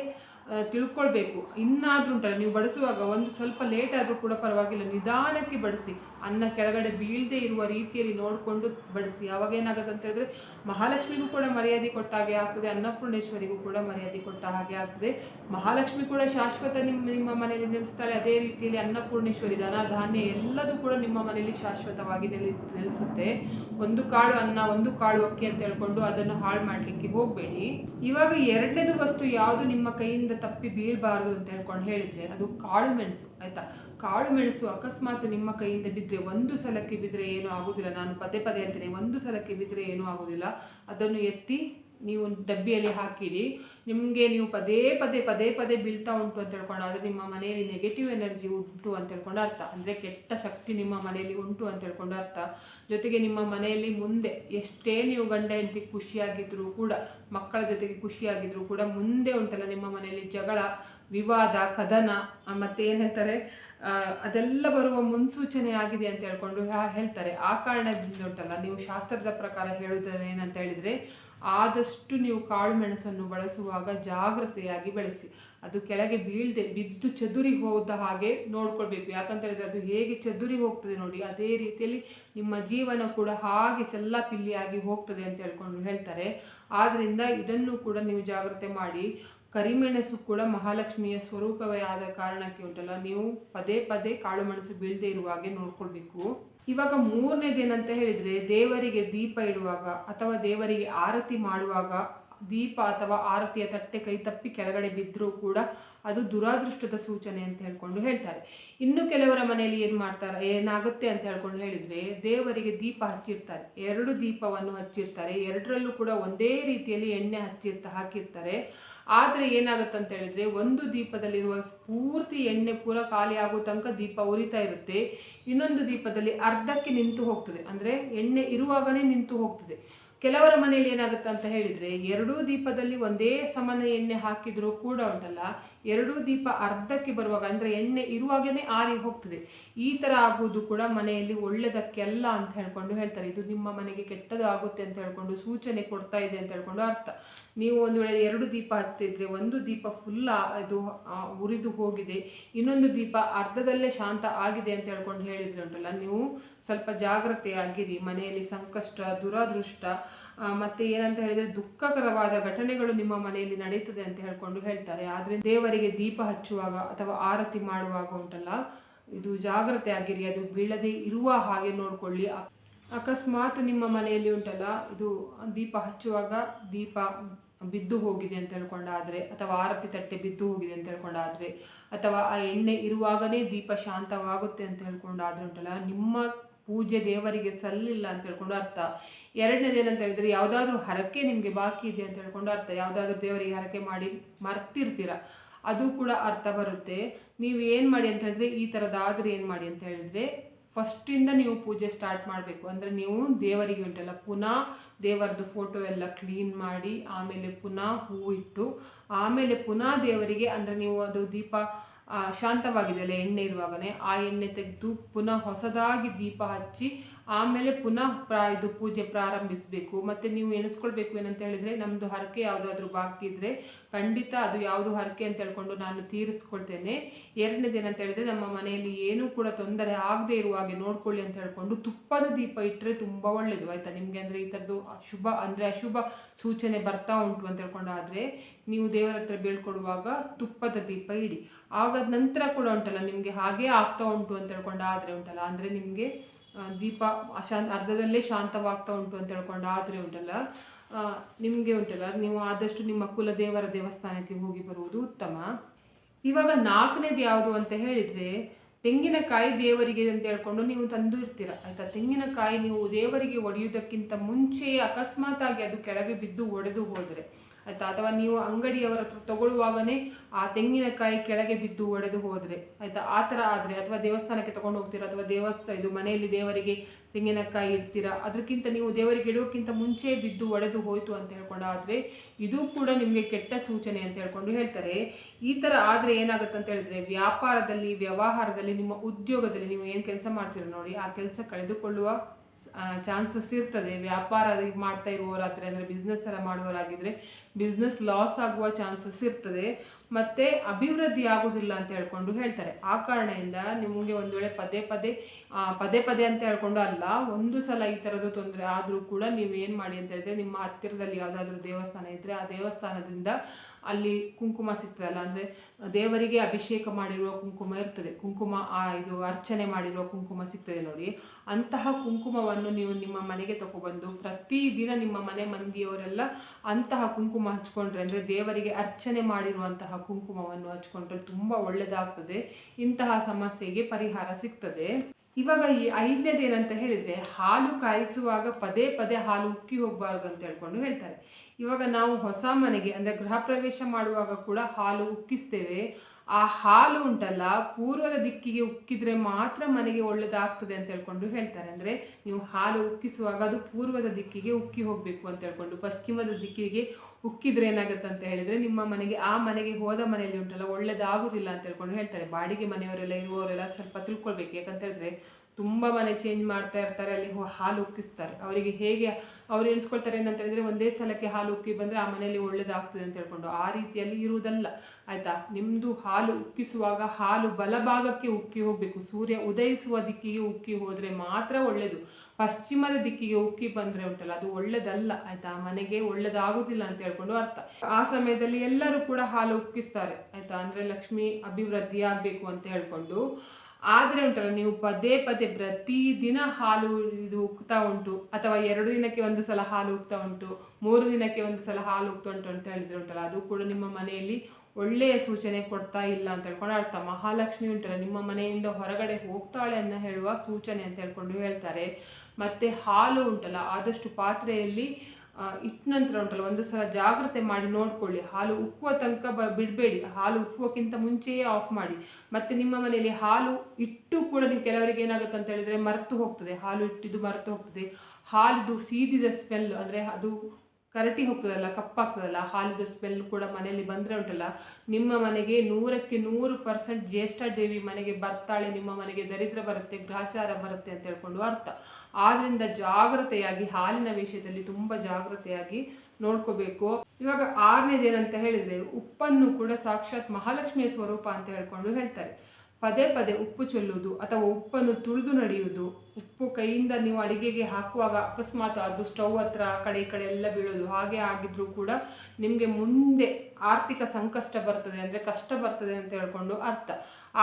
S1: ತಿಳ್ಕೊಳ್ಬೇಕು. ಇನ್ನಾದ್ರೂ ಉಂಟಲ್ಲ, ನೀವು ಬಡಿಸುವಾಗ ಒಂದು ಸ್ವಲ್ಪ ಲೇಟ್ ಆದರೂ ಕೂಡ ಪರವಾಗಿಲ್ಲ, ನಿಧಾನಕ್ಕೆ ಬಡಿಸಿ. ಅನ್ನ ಕೆಳಗಡೆ ಬೀಳದೆ ಇರುವ ರೀತಿಯಲ್ಲಿ ನೋಡಿಕೊಂಡು ಬಡಿಸಿ. ಅವಾಗ ಏನಾಗುತ್ತೆ ಅಂತ ಹೇಳಿದ್ರೆ, ಮಹಾಲಕ್ಷ್ಮಿಗೂ ಕೂಡ ಮರ್ಯಾದೆ ಕೊಟ್ಟ ಹಾಗೆ ಆಗ್ತದೆ, ಅನ್ನಪೂರ್ಣೇಶ್ವರಿಗೂ ಕೂಡ ಮರ್ಯಾದೆ ಕೊಟ್ಟ ಹಾಗೆ ಆಗ್ತದೆ. ಮಹಾಲಕ್ಷ್ಮಿ ಕೂಡ ಶಾಶ್ವತ ನಿಮ್ಮ ನಿಮ್ಮ ಮನೆಯಲ್ಲಿ ನಿಲ್ಲಿಸ್ತಾಳೆ ಅದೇ ರೀತಿಯಲ್ಲಿ ಅನ್ನಪೂರ್ಣೇಶ್ವರಿ ದನ ಧಾನ್ಯ ಎಲ್ಲದೂ ಕೂಡ ನಿಮ್ಮ ಮನೆಯಲ್ಲಿ ಶಾಶ್ವತವಾಗಿ ನೆಲೆ, ನೆಲೆಸುತ್ತೆ. ಒಂದು ಕಾಳು ಅನ್ನ, ಒಂದು ಕಾಳು ಅಕ್ಕಿ ಅಂತ ಹೇಳ್ಕೊಂಡು ಅದನ್ನು ಹಾಳು ಮಾಡಲಿಕ್ಕೆ ಹೋಗಬೇಡಿ. ಇವಾಗ ಎರಡನೇದು ವಸ್ತು ಯಾವುದು ನಿಮ್ಮ ಕೈಯಿಂದ ತಪ್ಪಿ ಬೀಳಬಾರ್ದು ಅಂತ ಹೇಳ್ಕೊಂಡು ಹೇಳಿದ್ರೆ ಅದು ಕಾಳು ಮೆಣಸು, ಆಯ್ತಾ? ಕಾಳು ಮೆಣಸು ಅಕಸ್ಮಾತ್ ನಿಮ್ಮ ಕೈಯಿಂದ ಬಿದ್ದರೆ ಒಂದು ಸಲಕ್ಕೆ ಬಿದ್ದರೆ ಏನೂ ಆಗೋದಿಲ್ಲ. ನಾನು ಪದೇ ಪದೇ ಹೇಳ್ತೇನೆ, ಒಂದು ಸಲಕ್ಕೆ ಬಿದ್ದರೆ ಏನೂ ಆಗೋದಿಲ್ಲ. ಅದನ್ನು ಎತ್ತಿ ನೀವು ಡಬ್ಬಿಯಲ್ಲಿ ಹಾಕಿರಿ ನಿಮಗೆ ನೀವು ಪದೇ ಪದೇ ಪದೇ ಪದೇ ಬೀಳ್ತಾ ಉಂಟು ಅಂತ ಹೇಳ್ಕೊಂಡು, ಆದರೆ ನಿಮ್ಮ ಮನೆಯಲ್ಲಿ ನೆಗೆಟಿವ್ ಎನರ್ಜಿ ಉಂಟು ಅಂತ ಹೇಳ್ಕೊಂಡು ಅರ್ಥ. ಅಂದರೆ ಕೆಟ್ಟ ಶಕ್ತಿ ನಿಮ್ಮ ಮನೆಯಲ್ಲಿ ಉಂಟು ಅಂತ ಹೇಳ್ಕೊಂಡು ಅರ್ಥ. ಜೊತೆಗೆ ನಿಮ್ಮ ಮನೆಯಲ್ಲಿ ಮುಂದೆ ಎಷ್ಟೇ ನೀವು ಗಂಡ ಹೆಂಡತಿ ಖುಷಿಯಾಗಿದ್ದರೂ ಕೂಡ, ಮಕ್ಕಳ ಜೊತೆಗೆ ಖುಷಿಯಾಗಿದ್ದರೂ ಕೂಡ ಮುಂದೆ ಉಂಟಲ್ಲ ನಿಮ್ಮ ಮನೆಯಲ್ಲಿ ಜಗಳ, ವಿವಾದ, ಕದನ ಮತ್ತು ಏನು ಹೇಳ್ತಾರೆ? ಅದೆಲ್ಲ ಬರುವ ಮುನ್ಸೂಚನೆ ಆಗಿದೆ ಅಂತ ಹೇಳ್ಕೊಂಡು ಹೇಳ್ತಾರೆ. ಆ ಕಾರಣದಿಂದ ಉಂಟಲ್ಲ ನೀವು ಶಾಸ್ತ್ರದ ಪ್ರಕಾರ ಹೇಳುವುದನ್ನು ಹೇಳಿದರೆ, ಆದಷ್ಟು ನೀವು ಕಾಳು ಮೆಣಸನ್ನು ಬಳಸುವಾಗ ಜಾಗ್ರತೆಯಾಗಿ ಬಳಸಿ. ಅದು ಕೆಳಗೆ ಬೀಳದೆ, ಬಿದ್ದು ಚದುರಿ ಹೋದ ಹಾಗೆ ನೋಡ್ಕೊಳ್ಬೇಕು. ಯಾಕಂತ ಹೇಳಿದ್ರೆ ಅದು ಹೇಗೆ ಚದುರಿ ಹೋಗ್ತದೆ ನೋಡಿ, ಅದೇ ರೀತಿಯಲ್ಲಿ ನಿಮ್ಮ ಜೀವನ ಕೂಡ ಹಾಗೆ ಚೆಲ್ಲಾಪಿಲ್ಲಿಯಾಗಿ ಹೋಗ್ತದೆ ಅಂತ ಹೇಳ್ಕೊಂಡು ಹೇಳ್ತಾರೆ. ಆದ್ದರಿಂದ ಇದನ್ನು ಕೂಡ ನೀವು ಜಾಗ್ರತೆ ಮಾಡಿ. ಕರಿಮೆಣಸು ಕೂಡ ಮಹಾಲಕ್ಷ್ಮಿಯ ಸ್ವರೂಪವೇ ಆದ ಕಾರಣಕ್ಕೆ ಉಂಟಲ್ಲ, ನೀವು ಪದೇ ಪದೇ ಕಾಳು ಮೆಣಸು ಬೀಳದೆ ಇರುವ ಹಾಗೆ ನೋಡ್ಕೊಳ್ಬೇಕು. ಇವಾಗ ಮೂರನೇದೇನಂತ ಹೇಳಿದ್ರೆ, ದೇವರಿಗೆ ದೀಪ ಇಡುವಾಗ ಅಥವಾ ದೇವರಿಗೆ ಆರತಿ ಮಾಡುವಾಗ ದೀಪ ಅಥವಾ ಆರತಿಯ ತಟ್ಟೆ ಕೈ ತಪ್ಪಿ ಕೆಳಗಡೆ ಬಿದ್ದರೂ ಕೂಡ ಅದು ದುರಾದೃಷ್ಟದ ಸೂಚನೆ ಅಂತ ಹೇಳ್ಕೊಂಡು ಹೇಳ್ತಾರೆ. ಇನ್ನು ಕೆಲವರ ಮನೆಯಲ್ಲಿ ಏನು ಮಾಡ್ತಾರೆ, ಏನಾಗುತ್ತೆ ಅಂತ ಹೇಳ್ಕೊಂಡು ಹೇಳಿದರೆ, ದೇವರಿಗೆ ದೀಪ ಹಚ್ಚಿರ್ತಾರೆ. ಎರಡು ದೀಪವನ್ನು ಹಚ್ಚಿರ್ತಾರೆ. ಎರಡರಲ್ಲೂ ಕೂಡ ಒಂದೇ ರೀತಿಯಲ್ಲಿ ಎಣ್ಣೆ ಹಚ್ಚಿರ್ತ ಹಾಕಿರ್ತಾರೆ. ಆದರೆ ಏನಾಗುತ್ತೆ ಹೇಳಿದ್ರೆ ಒಂದು ದೀಪದಲ್ಲಿರುವ ಪೂರ್ತಿ ಎಣ್ಣೆ ಪೂರ ಖಾಲಿ ಆಗೋ ತನಕ ದೀಪ ಉರಿತಾ ಇರುತ್ತೆ. ಇನ್ನೊಂದು ದೀಪದಲ್ಲಿ ಅರ್ಧಕ್ಕೆ ನಿಂತು ಹೋಗ್ತದೆ. ಅಂದರೆ ಎಣ್ಣೆ ಇರುವಾಗನೇ ನಿಂತು ಹೋಗ್ತದೆ. ಕೆಲವರ ಮನೆಯಲ್ಲಿ ಏನಾಗುತ್ತೆ ಅಂತ ಹೇಳಿದರೆ ಎರಡೂ ದೀಪದಲ್ಲಿ ಒಂದೇ ಸಮಾನ ಎಣ್ಣೆ ಹಾಕಿದರೂ ಕೂಡ ಉಂಟಲ್ಲ. ಎರಡೂ ದೀಪ ಅರ್ಧಕ್ಕೆ ಬರುವಾಗ, ಅಂದರೆ ಎಣ್ಣೆ ಇರುವಾಗಲೇ ಆರಿ ಹೋಗ್ತದೆ. ಈ ಥರ ಆಗುವುದು ಕೂಡ ಮನೆಯಲ್ಲಿ ಒಳ್ಳೆಯದಕ್ಕೆಲ್ಲ ಅಂತ ಹೇಳ್ಕೊಂಡು ಹೇಳ್ತಾರೆ. ಇದು ನಿಮ್ಮ ಮನೆಗೆ ಕೆಟ್ಟದು ಆಗುತ್ತೆ ಅಂತ ಹೇಳ್ಕೊಂಡು, ಸೂಚನೆ ಕೊಡ್ತಾ ಇದೆ ಅಂತ ಹೇಳ್ಕೊಂಡು ಅರ್ಥ. ನೀವು ಒಂದು ವೇಳೆ ಎರಡು ದೀಪ ಹತ್ತಿದ್ರೆ, ಒಂದು ದೀಪ ಫುಲ್ ಇದು ಉರಿದು ಹೋಗಿದೆ, ಇನ್ನೊಂದು ದೀಪ ಅರ್ಧದಲ್ಲೇ ಶಾಂತ ಆಗಿದೆ ಅಂತ ಹೇಳ್ಕೊಂಡು ಹೇಳಿದ್ರೆ ಉಂಟಲ್ಲ ನೀವು ಸ್ವಲ್ಪ ಜಾಗ್ರತೆಯಾಗಿರಿ. ಮನೆಯಲ್ಲಿ ಸಂಕಷ್ಟ, ದುರಾದೃಷ್ಟ ಮತ್ತೆ ಏನಂತ ಹೇಳಿದ್ರೆ ದುಃಖಕರವಾದ ಘಟನೆಗಳು ನಿಮ್ಮ ಮನೆಯಲ್ಲಿ ನಡೀತದೆ ಅಂತ ಹೇಳ್ಕೊಂಡು ಹೇಳ್ತಾರೆ. ಆದರೆ ದೇವರಿಗೆ ದೀಪ ಹಚ್ಚುವಾಗ ಅಥವಾ ಆರತಿ ಮಾಡುವಾಗ ಉಂಟಲ್ಲ, ಇದು ಜಾಗ್ರತೆ ಆಗಿರಿ, ಅದು ಬೀಳದೆ ಇರುವ ಹಾಗೆ ನೋಡಿಕೊಳ್ಳಿ. ಅಕಸ್ಮಾತ್ ನಿಮ್ಮ ಮನೆಯಲ್ಲಿ ಉಂಟಲ್ಲ, ಇದು ದೀಪ ಹಚ್ಚುವಾಗ ದೀಪ ಬಿದ್ದು ಹೋಗಿದೆ ಅಂತ ಹೇಳ್ಕೊಂಡಾದರೆ, ಅಥವಾ ಆರತಿ ತಟ್ಟೆ ಬಿದ್ದು ಹೋಗಿದೆ ಅಂತ ಹೇಳ್ಕೊಂಡಾದರೆ, ಅಥವಾ ಆ ಎಣ್ಣೆ ಇರುವಾಗಲೇ ದೀಪ ಶಾಂತವಾಗುತ್ತೆ ಅಂತ ಹೇಳ್ಕೊಂಡಾದ್ರೆ ಉಂಟಲ್ಲ, ನಿಮ್ಮ ಪೂಜೆ ದೇವರಿಗೆ ಸಲ್ಲಿಲ್ಲ ಅಂತ ಹೇಳ್ಕೊಂಡು ಅರ್ಥ. ಎರಡನೇದು ಏನಂತ ಹೇಳಿದ್ರೆ, ಯಾವುದಾದ್ರೂ ಹರಕೆ ನಿಮಗೆ ಬಾಕಿ ಇದೆ ಅಂತ ಹೇಳ್ಕೊಂಡು ಅರ್ಥ. ಯಾವುದಾದ್ರೂ ದೇವರಿಗೆ ಹರಕೆ ಮಾಡಿ ಮರ್ತಿರ್ತೀರ, ಅದು ಕೂಡ ಅರ್ಥ ಬರುತ್ತೆ. ನೀವು ಏನು ಮಾಡಿ ಅಂತ ಹೇಳಿದ್ರೆ, ಈ ಥರದಾದರೆ ಏನು ಮಾಡಿ ಅಂತ ಹೇಳಿದ್ರೆ, ಫಸ್ಟಿಂದ ನೀವು ಪೂಜೆ ಸ್ಟಾರ್ಟ್ ಮಾಡಬೇಕು. ಅಂದರೆ ನೀವು ದೇವರಿಗೆ ಉಂಟಲ್ಲ, ಪುನಃ ದೇವರದ್ದು ಫೋಟೋ ಎಲ್ಲ ಕ್ಲೀನ್ ಮಾಡಿ, ಆಮೇಲೆ ಪುನಃ ಹೂ ಇಟ್ಟು, ಆಮೇಲೆ ಪುನಃ ದೇವರಿಗೆ, ಅಂದರೆ ನೀವು ಅದು ದೀಪ ಶಾಂತವಾಗಿದೆಯಲ್ಲ ಎಣ್ಣೆ ಇರುವಾಗಲೇ ಆ ಎಣ್ಣೆ ತೆಗೆದು ಪುನಃ ಹೊಸದಾಗಿ ದೀಪ ಹಚ್ಚಿ ಆಮೇಲೆ ಪುನಃ ಪ್ರಾ ಇದು ಪೂಜೆ ಪ್ರಾರಂಭಿಸಬೇಕು. ಮತ್ತು ನೀವು ಎಣಿಸ್ಕೊಳ್ಬೇಕು ಏನಂತ ಹೇಳಿದರೆ ನಮ್ಮದು ಹರಕೆ ಯಾವುದಾದ್ರೂ ಬಾಕಿ ಇದ್ದರೆ ಖಂಡಿತ ಅದು ಯಾವುದು ಹರಕೆ ಅಂತ ಹೇಳ್ಕೊಂಡು ನಾನು ತೀರಿಸ್ಕೊಳ್ತೇನೆ. ಎರಡನೇದು ಏನಂತ ಹೇಳಿದರೆ ನಮ್ಮ ಮನೆಯಲ್ಲಿ ಏನೂ ಕೂಡ ತೊಂದರೆ ಆಗದೆ ಇರುವ ಹಾಗೆ ನೋಡ್ಕೊಳ್ಳಿ ಅಂತ ಹೇಳ್ಕೊಂಡು ತುಪ್ಪದ ದೀಪ ಇಟ್ಟರೆ ತುಂಬ ಒಳ್ಳೆಯದು ಆಯಿತಾ? ನಿಮಗೆ ಅಂದರೆ ಈ ಥರದ್ದು ಶುಭ ಅಂದರೆ ಅಶುಭ ಸೂಚನೆ ಬರ್ತಾ ಉಂಟು ಅಂತ ಹೇಳ್ಕೊಂಡು ಆದರೆ ನೀವು ದೇವರ ಹತ್ರ ಬೀಳ್ಕೊಡುವಾಗ ತುಪ್ಪದ ದೀಪ ಇಡಿ. ಆಗದ ನಂತರ ಕೂಡ ಉಂಟಲ್ಲ, ನಿಮಗೆ ಹಾಗೇ ಆಗ್ತಾ ಉಂಟು ಅಂತ ಹೇಳ್ಕೊಂಡು ಆದರೆ ಉಂಟಲ್ಲ, ಅಂದರೆ ನಿಮಗೆ ದೀಪ ಶಾಂತ ಅರ್ಧದಲ್ಲೇ ಶಾಂತವಾಗ್ತಾ ಉಂಟು ಅಂತ ಹೇಳ್ಕೊಂಡು ಆದರೆ ಉಂಟಲ್ಲ. ನಿಮಗೆ ಉಂಟಲ್ಲ, ನೀವು ಆದಷ್ಟು ನಿಮ್ಮ ಕುಲದೇವರ ದೇವಸ್ಥಾನಕ್ಕೆ ಹೋಗಿ ಬರುವುದು ಉತ್ತಮ. ಇವಾಗ ನಾಲ್ಕನೇದು ಯಾವುದು ಅಂತ ಹೇಳಿದರೆ, ತೆಂಗಿನಕಾಯಿ ದೇವರಿಗೆ ಅಂತ ಹೇಳ್ಕೊಂಡು ನೀವು ತಂದು ಇರ್ತೀರ ಆಯಿತಾ? ತೆಂಗಿನಕಾಯಿ ನೀವು ದೇವರಿಗೆ ಒಡೆಯುವುದಕ್ಕಿಂತ ಮುಂಚೆಯೇ ಅಕಸ್ಮಾತ್ ಆಗಿ ಅದು ಕೆಳಗೆ ಬಿದ್ದು ಒಡೆದು ಹೋದರೆ ಆಯಿತಾ ಅಥವಾ ನೀವು ಅಂಗಡಿಯವರ ಹತ್ರ ತಗೊಳ್ಳುವಾಗನೇ ಆ ತೆಂಗಿನಕಾಯಿ ಕೆಳಗೆ ಬಿದ್ದು ಒಡೆದು ಹೋದರೆ, ಆಯಿತಾ? ಆ ಥರ ಆದರೆ, ಅಥವಾ ದೇವಸ್ಥಾನಕ್ಕೆ ತಗೊಂಡು ಹೋಗ್ತೀರಾ, ಅಥವಾ ದೇವಸ್ಥಾನ ಇದು ಮನೆಯಲ್ಲಿ ದೇವರಿಗೆ ತೆಂಗಿನಕಾಯಿ ಇಡ್ತೀರಾ? ಅದಕ್ಕಿಂತ ನೀವು ದೇವರಿಗೆ ಇಡೋಕ್ಕಿಂತ ಮುಂಚೆ ಬಿದ್ದು ಒಡೆದು ಹೋಯಿತು ಅಂತ ಹೇಳ್ಕೊಂಡಾದರೆ ಇದು ಕೂಡ ನಿಮಗೆ ಕೆಟ್ಟ ಸೂಚನೆ ಅಂತ ಹೇಳ್ಕೊಂಡು ಹೇಳ್ತಾರೆ. ಈ ಥರ ಆದರೆ ಏನಾಗುತ್ತೆ ಅಂತ ಹೇಳಿದ್ರೆ, ವ್ಯಾಪಾರದಲ್ಲಿ, ವ್ಯವಹಾರದಲ್ಲಿ, ನಿಮ್ಮ ಉದ್ಯೋಗದಲ್ಲಿ ನೀವು ಏನು ಕೆಲಸ ಮಾಡ್ತೀರ ನೋಡಿ, ಆ ಕೆಲಸ ಕಳೆದುಕೊಳ್ಳುವ ಚಾನ್ಸಸ್ ಇರ್ತದೆ. ವ್ಯಾಪಾರ ಮಾಡ್ತಾ ಇರುವವರಾದರೆ, ಅಂದರೆ ಬಿಸ್ನೆಸ್ ಎಲ್ಲ ಮಾಡುವವರಾಗಿದ್ದರೆ ಬಿಸ್ನೆಸ್ ಲಾಸ್ ಆಗುವ ಚಾನ್ಸಸ್ ಇರ್ತದೆ, ಮತ್ತು ಅಭಿವೃದ್ಧಿ ಆಗೋದಿಲ್ಲ ಅಂತ ಹೇಳ್ಕೊಂಡು ಹೇಳ್ತಾರೆ. ಆ ಕಾರಣದಿಂದ ನಿಮಗೆ ಒಂದು ವೇಳೆ ಪದೇ ಪದೇ ಪದೇ ಪದೇ ಅಂತ ಹೇಳ್ಕೊಂಡು ಅಲ್ಲ, ಒಂದು ಸಲ ಈ ಥರದ್ದು ತೊಂದರೆ ಆದರೂ ಕೂಡ ನೀವು ಏನು ಮಾಡಿ ಅಂತ ಹೇಳಿದ್ರೆ, ನಿಮ್ಮ ಹತ್ತಿರದಲ್ಲಿ ಯಾವುದಾದ್ರೂ ದೇವಸ್ಥಾನ ಇದ್ದರೆ ಆ ದೇವಸ್ಥಾನದಿಂದ ಅಲ್ಲಿ ಕುಂಕುಮ ಸಿಗ್ತದಲ್ಲ, ಅಂದರೆ ದೇವರಿಗೆ ಅಭಿಷೇಕ ಮಾಡಿರುವ ಕುಂಕುಮ ಇರ್ತದೆ. ಕುಂಕುಮ, ಆ, ಇದು ಅರ್ಚನೆ ಮಾಡಿರುವ ಕುಂಕುಮ ಸಿಗ್ತದೆ ನೋಡಿ. ಅಂತಹ ಕುಂಕುಮವನ್ನು ನೀವು ನಿಮ್ಮ ಮನೆಗೆ ತಗೊಬಂದು ಪ್ರತಿದಿನ ನಿಮ್ಮ ಮನೆ ಮಂದಿಯವರೆಲ್ಲ ಅಂತಹ ಕುಂಕುಮ ಹಚ್ಕೊಂಡ್ರೆ ಅಂದರೆ ದೇವರಿಗೆ ಅರ್ಚನೆ ಮಾಡಿರುವಂತಹ ಕುಂಕುಮವನ್ನು ಹಚ್ಕೊಂಡ್ರೆ ತುಂಬ ಒಳ್ಳೆಯದಾಗ್ತದೆ ಇಂತಹ ಸಮಸ್ಯೆಗೆ ಪರಿಹಾರ ಸಿಗ್ತದೆ. ಇವಾಗ ಈ ಐದನೇದು ಏನಂತ ಹೇಳಿದ್ರೆ ಹಾಲು ಕಾಯಿಸುವಾಗ ಪದೇ ಪದೇ ಹಾಲು ಉಕ್ಕಿ ಹೋಗಬಾರ್ದು ಅಂತ ಹೇಳ್ಕೊಂಡು ಹೇಳ್ತಾರೆ. ಇವಾಗ ನಾವು ಹೊಸ ಮನೆಗೆ ಅಂದರೆ ಗೃಹ ಪ್ರವೇಶ ಮಾಡುವಾಗ ಕೂಡ ಹಾಲು ಉಕ್ಕಿಸ್ತೇವೆ. ಆ ಹಾಲು ಉಂಟಲ್ಲ, ಪೂರ್ವದ ದಿಕ್ಕಿಗೆ ಉಕ್ಕಿದ್ರೆ ಮಾತ್ರ ಮನೆಗೆ ಒಳ್ಳೆದಾಗ್ತದೆ ಅಂತ ಹೇಳ್ಕೊಂಡು ಹೇಳ್ತಾರೆ. ಅಂದರೆ ನೀವು ಹಾಲು ಉಕ್ಕಿಸುವಾಗ ಅದು ಪೂರ್ವದ ದಿಕ್ಕಿಗೆ ಉಕ್ಕಿ ಹೋಗಬೇಕು ಅಂತ ಹೇಳ್ಕೊಂಡು, ಪಶ್ಚಿಮದ ದಿಕ್ಕಿಗೆ ಉಕ್ಕಿದ್ರೆ ಏನಾಗುತ್ತೆ ಅಂತ ಹೇಳಿದ್ರೆ ನಿಮ್ಮ ಮನೆಗೆ, ಆ ಮನೆಗೆ ಹೋದ ಮನೆಯಲ್ಲಿ ಉಂಟಲ್ಲ, ಒಳ್ಳೇದಾಗುದಿಲ್ಲ ಅಂತ ಹೇಳ್ಕೊಂಡು ಹೇಳ್ತಾರೆ. ಬಾಡಿಗೆ ಮನೆಯವರೆಲ್ಲ, ಇರುವವರೆಲ್ಲ ಸ್ವಲ್ಪ ತಿಳ್ಕೊಳ್ಬೇಕು. ಯಾಕಂತ ಹೇಳಿದ್ರೆ ತುಂಬ ಮನೆ ಚೇಂಜ್ ಮಾಡ್ತಾ ಇರ್ತಾರೆ, ಅಲ್ಲಿ ಹಾಲು ಉಕ್ಕಿಸ್ತಾರೆ. ಅವರಿಗೆ ಹೇಗೆ ಅವ್ರು ಎಣಿಸ್ಕೊಳ್ತಾರೆ ಏನಂತ ಹೇಳಿದ್ರೆ ಒಂದೇ ಸಲಕ್ಕೆ ಹಾಲು ಉಕ್ಕಿ ಬಂದರೆ ಆ ಮನೆಯಲ್ಲಿ ಒಳ್ಳೇದಾಗ್ತದೆ ಅಂತ ಹೇಳ್ಕೊಂಡು ಆ ರೀತಿಯಲ್ಲಿ ಇರುವುದಲ್ಲ. ಆಯಿತಾ? ನಿಮ್ಮದು ಹಾಲು ಉಕ್ಕಿಸುವಾಗ ಹಾಲು ಬಲಭಾಗಕ್ಕೆ ಉಕ್ಕಿ ಹೋಗಬೇಕು. ಸೂರ್ಯ ಉದಯಿಸುವ ದಿಕ್ಕಿಗೆ ಉಕ್ಕಿ ಹೋದರೆ ಮಾತ್ರ ಒಳ್ಳೆಯದು ಪಶ್ಚಿಮದ ದಿಕ್ಕಿಗೆ ಉಕ್ಕಿ ಬಂದರೆ ಉಂಟಲ್ಲ, ಅದು ಒಳ್ಳೇದಲ್ಲ. ಆಯಿತಾ? ಮನೆಗೆ ಒಳ್ಳೇದಾಗುದಿಲ್ಲ ಅಂತ ಹೇಳ್ಕೊಂಡು ಅರ್ಥ. ಆ ಸಮಯದಲ್ಲಿ ಎಲ್ಲರೂ ಕೂಡ ಹಾಲು ಉಕ್ಕಿಸ್ತಾರೆ. ಆಯಿತಾ? ಅಂದರೆ ಲಕ್ಷ್ಮಿ ಅಭಿವೃದ್ಧಿ ಆಗಬೇಕು ಅಂತ ಹೇಳ್ಕೊಂಡು ಆದರೆ ಉಂಟಲ್ಲ, ನೀವು ಪದೇ ಪದೇ ಪ್ರತಿದಿನ ಹಾಲು ಇದು ಉಕ್ತಾ ಉಂಟು. ಅಥವಾ ಎರಡು ದಿನಕ್ಕೆ ಒಂದು ಸಲ ಹಾಲು ಉಕ್ತಾ ಉಂಟು, ಮೂರು ದಿನಕ್ಕೆ ಒಂದು ಸಲ ಹಾಲು ಉಕ್ತಾ ಉಂಟು ಅಂತ ಹೇಳಿದ್ರೆ ಉಂಟಲ್ಲ, ಅದು ಕೂಡ ನಿಮ್ಮ ಮನೆಯಲ್ಲಿ ಒಳ್ಳೆಯ ಸೂಚನೆ ಕೊಡ್ತಾ ಇಲ್ಲ ಅಂತ ಹೇಳ್ಕೊಂಡು ಅರ್ಥ. ಮಹಾಲಕ್ಷ್ಮಿ ಉಂಟಲ್ಲ, ನಿಮ್ಮ ಮನೆಯಿಂದ ಹೊರಗಡೆ ಹೋಗ್ತಾಳೆ ಅನ್ನೋ ಹೇಳುವ ಸೂಚನೆ ಅಂತ ಹೇಳ್ಕೊಂಡು ಹೇಳ್ತಾರೆ. ಮತ್ತು ಹಾಲು ಉಂಟಲ್ಲ, ಆದಷ್ಟು ಪಾತ್ರೆಯಲ್ಲಿ ಇಟ್ಟ ನಂತರ ಉಂಟಲ್ಲ, ಒಂದು ಸಲ ಜಾಗ್ರತೆ ಮಾಡಿ ನೋಡ್ಕೊಳ್ಳಿ. ಹಾಲು ಉಕ್ಕುವ ತನಕ ಬ, ಬಿಡಬೇಡಿ. ಹಾಲು ಉಕ್ಕುವಕ್ಕಿಂತ ಮುಂಚೆಯೇ ಆಫ್ ಮಾಡಿ. ಮತ್ತು ನಿಮ್ಮ ಮನೆಯಲ್ಲಿ ಹಾಲು ಇಟ್ಟು ಕೂಡ ನೀವು ಕೆಲವರಿಗೆ ಏನಾಗುತ್ತೆ ಅಂತ ಹೇಳಿದರೆ ಮರೆತು ಹೋಗ್ತದೆ. ಹಾಲು ಇಟ್ಟಿದ್ದು ಮರೆತು ಹೋಗ್ತದೆ. ಹಾಲಿದು ಸೀದಿದ ಸ್ಮೆಲ್ ಅಂದರೆ ಅದು ಕರಟಿ ಹೋಗ್ತದಲ್ಲ, ಕಪ್ಪಾಗ್ತದಲ್ಲ ಹಾಲಿದು ಸ್ಮೆಲ್ ಕೂಡ ಮನೆಯಲ್ಲಿ ಬಂದರೆ ಉಂಟಲ್ಲ, ನಿಮ್ಮ ಮನೆಗೆ ನೂರಕ್ಕೆ ನೂರು ಪರ್ಸೆಂಟ್ ಜ್ಯೇಷ್ಠ ದೇವಿ ಮನೆಗೆ ಬರ್ತಾಳೆ, ನಿಮ್ಮ ಮನೆಗೆ ದರಿದ್ರ ಬರುತ್ತೆ, ಗ್ರಹಚಾರ ಬರುತ್ತೆ ಅಂತ ಹೇಳ್ಕೊಂಡು ಅರ್ಥ. ಆದ್ದರಿಂದ ಜಾಗ್ರತೆಯಾಗಿ, ಹಾಲಿನ ವಿಷಯದಲ್ಲಿ ತುಂಬ ಜಾಗ್ರತೆಯಾಗಿ ನೋಡ್ಕೋಬೇಕು. ಇವಾಗ ಆರನೇದು ಏನಂತ ಹೇಳಿದರೆ, ಉಪ್ಪನ್ನು ಕೂಡ ಸಾಕ್ಷಾತ್ ಮಹಾಲಕ್ಷ್ಮಿಯ ಸ್ವರೂಪ ಅಂತ ಹೇಳ್ಕೊಂಡು ಹೇಳ್ತಾರೆ. ಪದೇ ಪದೇ ಉಪ್ಪು ಚೆಲ್ಲುವುದು ಅಥವಾ ಉಪ್ಪನ್ನು ತುಳಿದು ನಡೆಯುವುದು ಉಪ್ಪು ಕೈಯಿಂದ ನೀವು ಅಡುಗೆಗೆ ಹಾಕುವಾಗ ಅಕಸ್ಮಾತ್ ಅದು ಸ್ಟವ್ ಹತ್ರ ಕಡೆ ಈ ಕಡೆ ಎಲ್ಲ ಬೀಳೋದು. ಹಾಗೆ ಆಗಿದ್ರೂ ಕೂಡ ನಿಮಗೆ ಮುಂದೆ ಆರ್ಥಿಕ ಸಂಕಷ್ಟ ಬರ್ತದೆ ಅಂದರೆ ಕಷ್ಟ ಬರ್ತದೆ ಅಂತ ಹೇಳ್ಕೊಂಡು ಅರ್ಥ.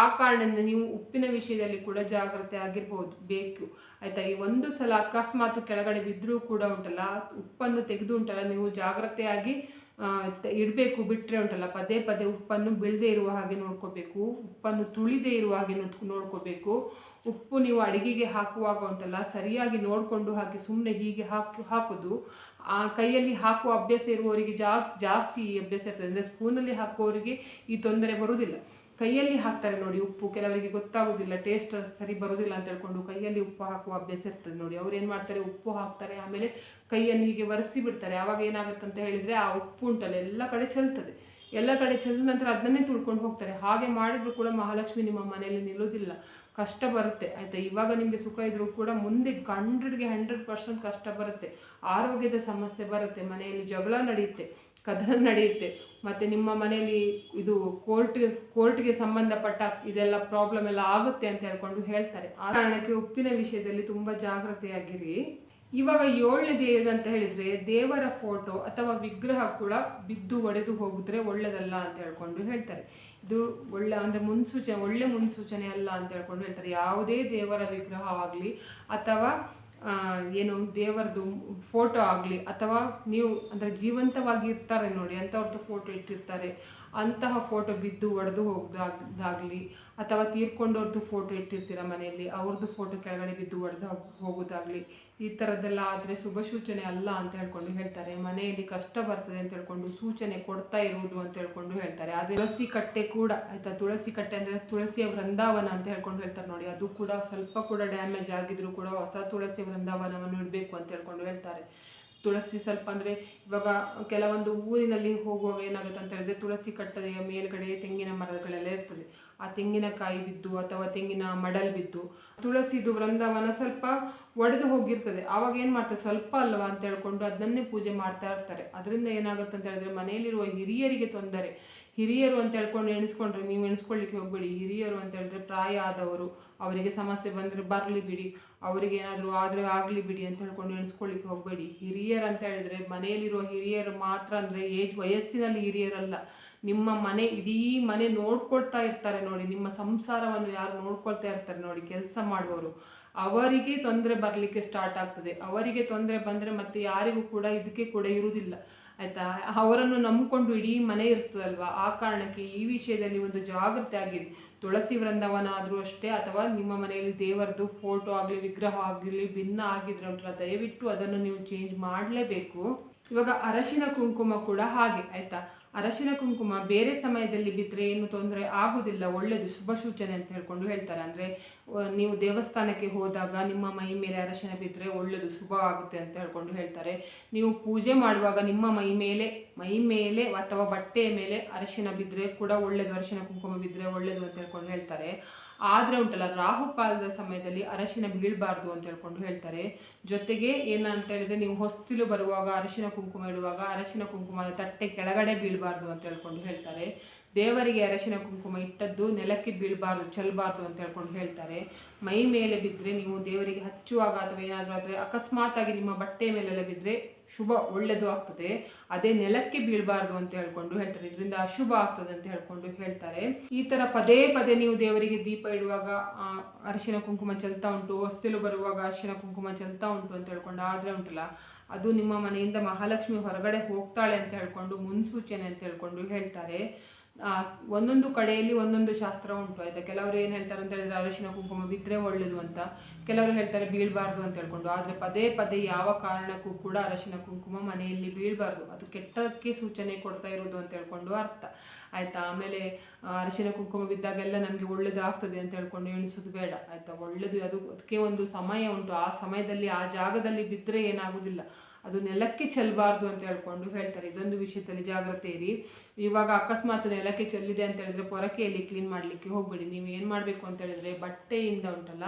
S1: ಆ ಕಾರಣದಿಂದ ನೀವು ಉಪ್ಪಿನ ವಿಷಯದಲ್ಲಿ ಕೂಡ ಜಾಗ್ರತೆ ಆಗಿರ್ಬೋದು. ಬೇಕು. ಆಯಿತಾ? ಈ ಒಂದು ಸಲ ಅಕಸ್ಮಾತ್ ಕೆಳಗಡೆ ಬಿದ್ದರೂ ಕೂಡ ಉಂಟಲ್ಲ, ಉಪ್ಪನ್ನು ತೆಗೆದು ಉಂಟಲ್ಲ, ನೀವು ಜಾಗ್ರತೆಯಾಗಿ ಇಡಬೇಕು ಬಿಟ್ಟರೆ ಉಂಟಲ್ಲ. ಪದೇ ಪದೇ ಉಪ್ಪನ್ನು ಬೀಳದೇ ಇರುವ ಹಾಗೆ ನೋಡ್ಕೋಬೇಕು, ಉಪ್ಪನ್ನು ತುಳಿದೇ ಇರುವ ಹಾಗೆ ನೋಡ್, ನೋಡ್ಕೋಬೇಕು. ಉಪ್ಪು ನೀವು ಅಡಿಗೆಗೆ ಹಾಕುವಾಗ ಉಂಟಲ್ಲ, ಸರಿಯಾಗಿ ನೋಡಿಕೊಂಡು ಹಾಕಿ ಸುಮ್ಮನೆ ಹೀಗೆ ಹಾಕಿ, ಹಾಕೋದು. ಆ ಕೈಯಲ್ಲಿ ಹಾಕುವ ಅಭ್ಯಾಸ ಇರುವವರಿಗೆ ಜಾ, ಜಾಸ್ತಿ ಈ ಅಭ್ಯಾಸ ಇರ್ತದೆ. ಅಂದರೆ ಸ್ಪೂನಲ್ಲಿ ಹಾಕುವವರಿಗೆ ಈ ತೊಂದರೆ ಬರುವುದಿಲ್ಲ. ಕೈಯಲ್ಲಿ ಹಾಕ್ತಾರೆ ನೋಡಿ ಉಪ್ಪು. ಕೆಲವರಿಗೆ ಗೊತ್ತಾಗೋದಿಲ್ಲ ಟೇಸ್ಟ್ ಸರಿ ಬರೋದಿಲ್ಲ ಅಂತ ಹೇಳ್ಕೊಂಡು ಕೈಯಲ್ಲಿ ಉಪ್ಪು ಹಾಕುವ ಅಭ್ಯಾಸ ಇರ್ತದೆ ನೋಡಿ. ಅವ್ರು ಏನು ಮಾಡ್ತಾರೆ? ಉಪ್ಪು ಹಾಕ್ತಾರೆ. ಆಮೇಲೆ ಕೈಯನ್ನು ಹೀಗೆ ಒರೆಸಿ ಬಿಡ್ತಾರೆ. ಆವಾಗ ಏನಾಗುತ್ತೆ ಅಂತ ಹೇಳಿದರೆ ಆ ಉಪ್ಪು ಉಂಟಲ್ಲ, ಎಲ್ಲ ಕಡೆ ಚೆಲ್ತದೆ. ಎಲ್ಲ ಕಡೆ ಚೆಲ್ಲ ನಂತರ ಅದನ್ನೇ ತುಳ್ಕೊಂಡು ಹೋಗ್ತಾರೆ. ಹಾಗೆ ಮಾಡಿದ್ರು ಕೂಡ ಮಹಾಲಕ್ಷ್ಮಿ ನಿಮ್ಮ ಮನೆಯಲ್ಲಿ ನಿಲ್ಲೋದಿಲ್ಲ ಕಷ್ಟ ಬರುತ್ತೆ, ಆಯಿತಾ? ಇವಾಗ ನಿಮಗೆ ಸುಖ ಇದ್ರೂ ಕೂಡ ಮುಂದೆ ಹಂಡ್ರೆಡ್ಗೆ ಹಂಡ್ರೆಡ್ ಪರ್ಸೆಂಟ್ ಕಷ್ಟ ಬರುತ್ತೆ. ಆರೋಗ್ಯದ ಸಮಸ್ಯೆ ಬರುತ್ತೆ, ಮನೆಯಲ್ಲಿ ಜಗಳ ನಡೆಯುತ್ತೆ ಕದನ ನಡೆಯುತ್ತೆ ಮತ್ತು ನಿಮ್ಮ ಮನೆಯಲ್ಲಿ ಇದು ಕೋರ್ಟ್ ಕೋರ್ಟ್ಗೆ ಸಂಬಂಧಪಟ್ಟ ಇದೆಲ್ಲ ಪ್ರಾಬ್ಲಮ್ ಎಲ್ಲ ಆಗುತ್ತೆ ಅಂತ ಹೇಳ್ಕೊಂಡು ಹೇಳ್ತಾರೆ. ಆ ಕಾರಣಕ್ಕೆ ಉಪ್ಪಿನ ವಿಷಯದಲ್ಲಿ ತುಂಬ ಜಾಗ್ರತೆಯಾಗಿರಿ. ಇವಾಗ ಏಳನೇದು ಅಂತ ಹೇಳಿದರೆ ದೇವರ ಫೋಟೋ ಅಥವಾ ವಿಗ್ರಹ ಕೂಡ ಬಿದ್ದು ಒಡೆದು ಹೋಗಿದ್ರೆ ಒಳ್ಳೆಯದಲ್ಲ ಅಂತ ಹೇಳ್ಕೊಂಡು ಹೇಳ್ತಾರೆ. ಇದು ಒಳ್ಳೆ ಅಂದರೆ ಮುನ್ಸೂಚನೆ, ಒಳ್ಳೆ ಮುನ್ಸೂಚನೆ ಅಲ್ಲ ಅಂತ ಹೇಳ್ಕೊಂಡು ಹೇಳ್ತಾರೆ. ಯಾವುದೇ ದೇವರ ವಿಗ್ರಹವಾಗಲಿ ಅಥವಾ ಏನು ದೇವರದು ಫೋಟೋ ಆಗಲಿ ಅಥವಾ ನೀವು ಅಂದರೆ ಜೀವಂತವಾಗಿ ಇರ್ತಾರೆ ನೋಡಿ, ಅಂಥವ್ರದ್ದು ಫೋಟೋ ಇಟ್ಟಿರ್ತಾರೆ. ಅಂತಹ ಫೋಟೋ ಬಿದ್ದು ಒಡೆದು ಹೋಗೋದಾಗಲಿ ಅಥವಾ ತೀರ್ಕೊಂಡವ್ರದ್ದು ಫೋಟೋ ಇಟ್ಟಿರ್ತೀರ ಮನೆಯಲ್ಲಿ ಅವ್ರದ್ದು ಫೋಟೋ ಕೆಳಗಡೆ ಬಿದ್ದು ಒಡೆದು ಹೋಗೋದಾಗಲಿ, ಈ ಥರದ್ದೆಲ್ಲ ಆದರೆ ಶುಭ ಸೂಚನೆ ಅಲ್ಲ ಅಂತ ಹೇಳ್ಕೊಂಡು ಹೇಳ್ತಾರೆ. ಮನೆಯಲ್ಲಿ ಕಷ್ಟ ಬರ್ತದೆ ಅಂತ ಹೇಳ್ಕೊಂಡು ಸೂಚನೆ ಕೊಡ್ತಾ ಇರುವುದು ಅಂತ ಹೇಳ್ಕೊಂಡು ಹೇಳ್ತಾರೆ. ಆದರೆ ತುಳಸಿ ಕಟ್ಟೆ ಕೂಡ, ಆಯಿತಾ, ತುಳಸಿ ಕಟ್ಟೆ ಅಂದರೆ ತುಳಸಿಯ ವೃಂದಾವನ ಅಂತ ಹೇಳ್ಕೊಂಡು ಹೇಳ್ತಾರೆ ನೋಡಿ. ಅದು ಕೂಡ ಸ್ವಲ್ಪ ಕೂಡ ಡ್ಯಾಮೇಜ್ ಆಗಿದ್ರು ಕೂಡ ಹೊಸ ತುಳಸಿ ವೃಂದಾವನವನ್ನು ಇಡಬೇಕು ಅಂತ ಹೇಳ್ಕೊಂಡು ಹೇಳ್ತಾರೆ. ತುಳಸಿ ಸ್ವಲ್ಪ ಅಂದರೆ ಇವಾಗ ಕೆಲವೊಂದು ಊರಿನಲ್ಲಿ ಹೋಗುವಾಗ ಏನಾಗುತ್ತೆ ಅಂತ ಹೇಳಿದ್ರೆ ತುಳಸಿ ಕಟ್ಟೆಯ ಮೇಲುಗಡೆ ತೆಂಗಿನ ಮರಗಳೆಲ್ಲ ಇರ್ತದೆ. ಆ ತೆಂಗಿನಕಾಯಿ ಬಿದ್ದು ಅಥವಾ ತೆಂಗಿನ ಮಡಲ್ ಬಿದ್ದು ತುಳಸಿದು ವೃಂದಾವನ ಸ್ವಲ್ಪ ಒಡೆದು ಹೋಗಿರ್ತದೆ. ಆವಾಗ ಏನು ಮಾಡ್ತಾರೆ? ಸ್ವಲ್ಪ ಅಲ್ವಾ ಅಂತ ಹೇಳ್ಕೊಂಡು ಅದನ್ನೇ ಪೂಜೆ ಮಾಡ್ತಾ ಇರ್ತಾರೆ. ಅದರಿಂದ ಏನಾಗುತ್ತೆ ಅಂತ ಹೇಳಿದ್ರೆ ಮನೆಯಲ್ಲಿರುವ ಹಿರಿಯರಿಗೆ ತೊಂದರೆ. ಹಿರಿಯರು ಅಂತ ಹೇಳ್ಕೊಂಡು ಎಣಿಸ್ಕೊಂಡ್ರೆ ನೀವು ಎಣಿಸ್ಕೊಳ್ಳಿಕ್ಕೆ ಹೋಗ್ಬೇಡಿ. ಹಿರಿಯರು ಅಂತ ಹೇಳಿದ್ರೆ ಪ್ರಾಯ ಆದವರು ಅವರಿಗೆ ಸಮಸ್ಯೆ ಬಂದರೆ ಬರಲಿ ಬಿಡಿ. ಅವರಿಗೆ ಏನಾದರೂ ಆದರೆ ಆಗಲಿ ಬಿಡಿ ಅಂತ ಹೇಳ್ಕೊಂಡು ಎಣಿಸ್ಕೊಳ್ಳಿಕ್ಕೆ ಹೋಗಬೇಡಿ. ಹಿರಿಯರು ಅಂತ ಹೇಳಿದ್ರೆ ಮನೆಯಲ್ಲಿರುವ ಹಿರಿಯರು ಮಾತ್ರ ಅಂದರೆ ಏಜ್ ವಯಸ್ಸಿನಲ್ಲಿ ಹಿರಿಯರಲ್ಲ. ನಿಮ್ಮ ಮನೆ, ಇಡೀ ಮನೆ ನೋಡ್ಕೊಳ್ತಾ ಇರ್ತಾರೆ ನೋಡಿ. ನಿಮ್ಮ ಸಂಸಾರವನ್ನು ಯಾರು ನೋಡ್ಕೊಳ್ತಾ ಇರ್ತಾರೆ ನೋಡಿ, ಕೆಲಸ ಮಾಡುವವರು. ಅವರಿಗೆ ತೊಂದರೆ ಬರಲಿಕ್ಕೆ ಸ್ಟಾರ್ಟ್ ಆಗ್ತದೆ. ಅವರಿಗೆ ತೊಂದರೆ ಬಂದರೆ ಮತ್ತೆ ಯಾರಿಗೂ ಕೂಡ ಇದಕ್ಕೆ ಕೂಡ ಇರುವುದಿಲ್ಲ. ಆಯಿತಾ? ಅವರನ್ನು ನಂಬಿಕೊಂಡು ಇಡೀ ಮನೆ ಇರ್ತದಲ್ವಾ? ಆ ಕಾರಣಕ್ಕೆ ಈ ವಿಷಯದಲ್ಲಿ ಒಂದು ಜಾಗೃತಿ ಆಗಿರಿ. ತುಳಸಿ ವೃಂದವನ ಆದರೂ ಅಷ್ಟೇ, ಅಥವಾ ನಿಮ್ಮ ಮನೆಯಲ್ಲಿ ದೇವರದು ಫೋಟೋ ಆಗಲಿ, ವಿಗ್ರಹ ಆಗಲಿ ಭಿನ್ನ ಆಗಿದ್ರೆ ಅಂತ ದಯವಿಟ್ಟು ಅದನ್ನು ನೀವು ಚೇಂಜ್ ಮಾಡಲೇಬೇಕು. ಇವಾಗ ಅರಶಿನ ಕುಂಕುಮ ಕೂಡ ಹಾಗೆ, ಆಯಿತಾ? ಅರಶಿನ ಕುಂಕುಮ ಬೇರೆ ಸಮಯದಲ್ಲಿ ಬಿದ್ದರೆ ಏನು ತೊಂದರೆ ಆಗುವುದಿಲ್ಲ ಒಳ್ಳೆಯದು ಶುಭ ಸೂಚನೆ ಅಂತ ಹೇಳ್ಕೊಂಡು ಹೇಳ್ತಾರೆ. ಅಂದರೆ ನೀವು ದೇವಸ್ಥಾನಕ್ಕೆ ಹೋದಾಗ ನಿಮ್ಮ ಮೈ ಮೇಲೆ ಅರಶಿನ ಬಿದ್ದರೆ ಒಳ್ಳೆಯದು ಶುಭ ಆಗುತ್ತೆ ಅಂತ ಹೇಳ್ಕೊಂಡು ಹೇಳ್ತಾರೆ. ನೀವು ಪೂಜೆ ಮಾಡುವಾಗ ನಿಮ್ಮ ಮೈ ಮೇಲೆ ಮೈ ಮೇಲೆ ಅಥವಾ ಬಟ್ಟೆಯ ಮೇಲೆ ಅರಶಿನ ಬಿದ್ದರೆ ಕೂಡ ಒಳ್ಳೆಯದು ಅರಶಿನ ಕುಂಕುಮ ಬಿದ್ದರೆ ಒಳ್ಳೆಯದು ಅಂತ ಹೇಳ್ಕೊಂಡು ಹೇಳ್ತಾರೆ. ಆದರೆ ಉಂಟಲ್ಲ ರಾಹುಕಾಲದ ಸಮಯದಲ್ಲಿ ಅರಶಿನ ಬೀಳಬಾರ್ದು ಅಂತ ಹೇಳ್ಕೊಂಡು ಹೇಳ್ತಾರೆ. ಜೊತೆಗೆ ಏನಂತ ಹೇಳಿದ್ರೆ, ನೀವು ಹೊಸ್ತಿಲು ಬರುವಾಗ ಅರಶಿನ ಕುಂಕುಮ ಇಡುವಾಗ ಅರಶಿನ ಕುಂಕುಮದ ತಟ್ಟೆ ಕೆಳಗಡೆ ಬೀಳಬಾರ್ದು ಅಂತ ಹೇಳ್ಕೊಂಡು ಹೇಳ್ತಾರೆ. ದೇವರಿಗೆ ಅರಶಿನ ಕುಂಕುಮ ಇಟ್ಟದ್ದು, ನೆಲಕ್ಕೆ ಬೀಳಬಾರ್ದು ಚೆಲ್ಲಬಾರ್ದು ಅಂತ ಹೇಳ್ಕೊಂಡು ಹೇಳ್ತಾರೆ. ಮೈ ಮೇಲೆ ಬಿದ್ದರೆ ನೀವು ದೇವರಿಗೆ ಹಚ್ಚುವಾಗ ಅಥವಾ ಏನಾದರೂ ಆದರೆ ಅಕಸ್ಮಾತಾಗಿ ನಿಮ್ಮ ಬಟ್ಟೆ ಮೇಲೆಲ್ಲ ಬಿದ್ದರೆ ಶುಭ ಒಳ್ಳೆಯದು ಆಗ್ತದೆ. ಅದೇ ನೆಲಕ್ಕೆ ಬೀಳಬಾರ್ದು ಅಂತ ಹೇಳ್ಕೊಂಡು ಹೇಳ್ತಾರೆ. ಇದರಿಂದ ಅಶುಭ ಆಗ್ತದೆ ಅಂತ ಹೇಳ್ಕೊಂಡು ಹೇಳ್ತಾರೆ. ಈ ಥರ ಪದೇ ಪದೇ ನೀವು ದೇವರಿಗೆ ದೀಪ ಇಡುವಾಗ ಅರಿಶಿನ ಕುಂಕುಮ ಚೆಲ್ತಾ ಉಂಟು, ಹೊಸ್ತಿಲು ಬರುವಾಗ ಅರಿಶಿನ ಕುಂಕುಮ ಚೆಲ್ತಾ ಉಂಟು ಅಂತ ಹೇಳ್ಕೊಂಡು ಆದರೆ ಉಂಟಲ್ಲ, ಅದು ನಿಮ್ಮ ಮನೆಯಿಂದ ಮಹಾಲಕ್ಷ್ಮಿ ಹೊರಗಡೆ ಹೋಗ್ತಾಳೆ ಅಂತ ಹೇಳ್ಕೊಂಡು ಮುನ್ಸೂಚನೆ ಅಂತ ಹೇಳ್ಕೊಂಡು ಹೇಳ್ತಾರೆ. ಒಂದೊಂದು ಕಡೆಯಲ್ಲಿ ಒಂದೊಂದು ಶಾಸ್ತ್ರ ಉಂಟು. ಆಯಿತಾ? ಕೆಲವರು ಏನು ಹೇಳ್ತಾರೆ ಅಂತ ಹೇಳಿದ್ರೆ ಅರಶಿನ ಕುಂಕುಮ ಬಿದ್ದರೆ ಒಳ್ಳೆಯದು ಅಂತ. ಕೆಲವರು ಹೇಳ್ತಾರೆ ಬೀಳಬಾರ್ದು ಅಂತ ಹೇಳ್ಕೊಂಡು. ಆದರೆ ಪದೇ ಪದೇ ಯಾವ ಕಾರಣಕ್ಕೂ ಕೂಡ ಅರಶಿನ ಕುಂಕುಮ ಮನೆಯಲ್ಲಿ ಬೀಳಬಾರ್ದು. ಅದು ಕೆಟ್ಟಕ್ಕೆ ಸೂಚನೆ ಕೊಡ್ತಾ ಇರೋದು ಅಂತ ಹೇಳ್ಕೊಂಡು ಅರ್ಥ. ಆಯಿತಾ? ಆಮೇಲೆ ಅರಶಿನ ಕುಂಕುಮ ಬಿದ್ದಾಗೆಲ್ಲ ನಮಗೆ ಒಳ್ಳೇದು ಆಗ್ತದೆ ಅಂತ ಹೇಳ್ಕೊಂಡು ಎಣಿಸೋದು ಬೇಡ. ಆಯಿತಾ? ಒಳ್ಳೆಯದು ಅದು, ಅದಕ್ಕೆ ಒಂದು ಸಮಯ ಉಂಟು. ಆ ಸಮಯದಲ್ಲಿ, ಆ ಜಾಗದಲ್ಲಿ ಬಿದ್ದರೆ ಏನಾಗೋದಿಲ್ಲ. ಅದು ನೆಲಕ್ಕೆ ಚೆಲ್ಲಬಾರ್ದು ಅಂತ ಹೇಳ್ಕೊಂಡು ಹೇಳ್ತಾರೆ. ಇದೊಂದು ವಿಷಯದಲ್ಲಿ ಜಾಗ್ರತೆ ಇರಿ. ಇವಾಗ ಅಕಸ್ಮಾತ್ ನೆಲಕ್ಕೆ ಚೆಲ್ಲಿದೆ ಅಂತ ಹೇಳಿದ್ರೆ ಪೊರಕೆಯಲ್ಲಿ ಕ್ಲೀನ್ ಮಾಡಲಿಕ್ಕೆ ಹೋಗಬೇಡಿ. ನೀವು ಏನು ಮಾಡಬೇಕು ಅಂತ ಹೇಳಿದ್ರೆ ಬಟ್ಟೆಯಿಂದ ಉಂಟಲ್ಲ,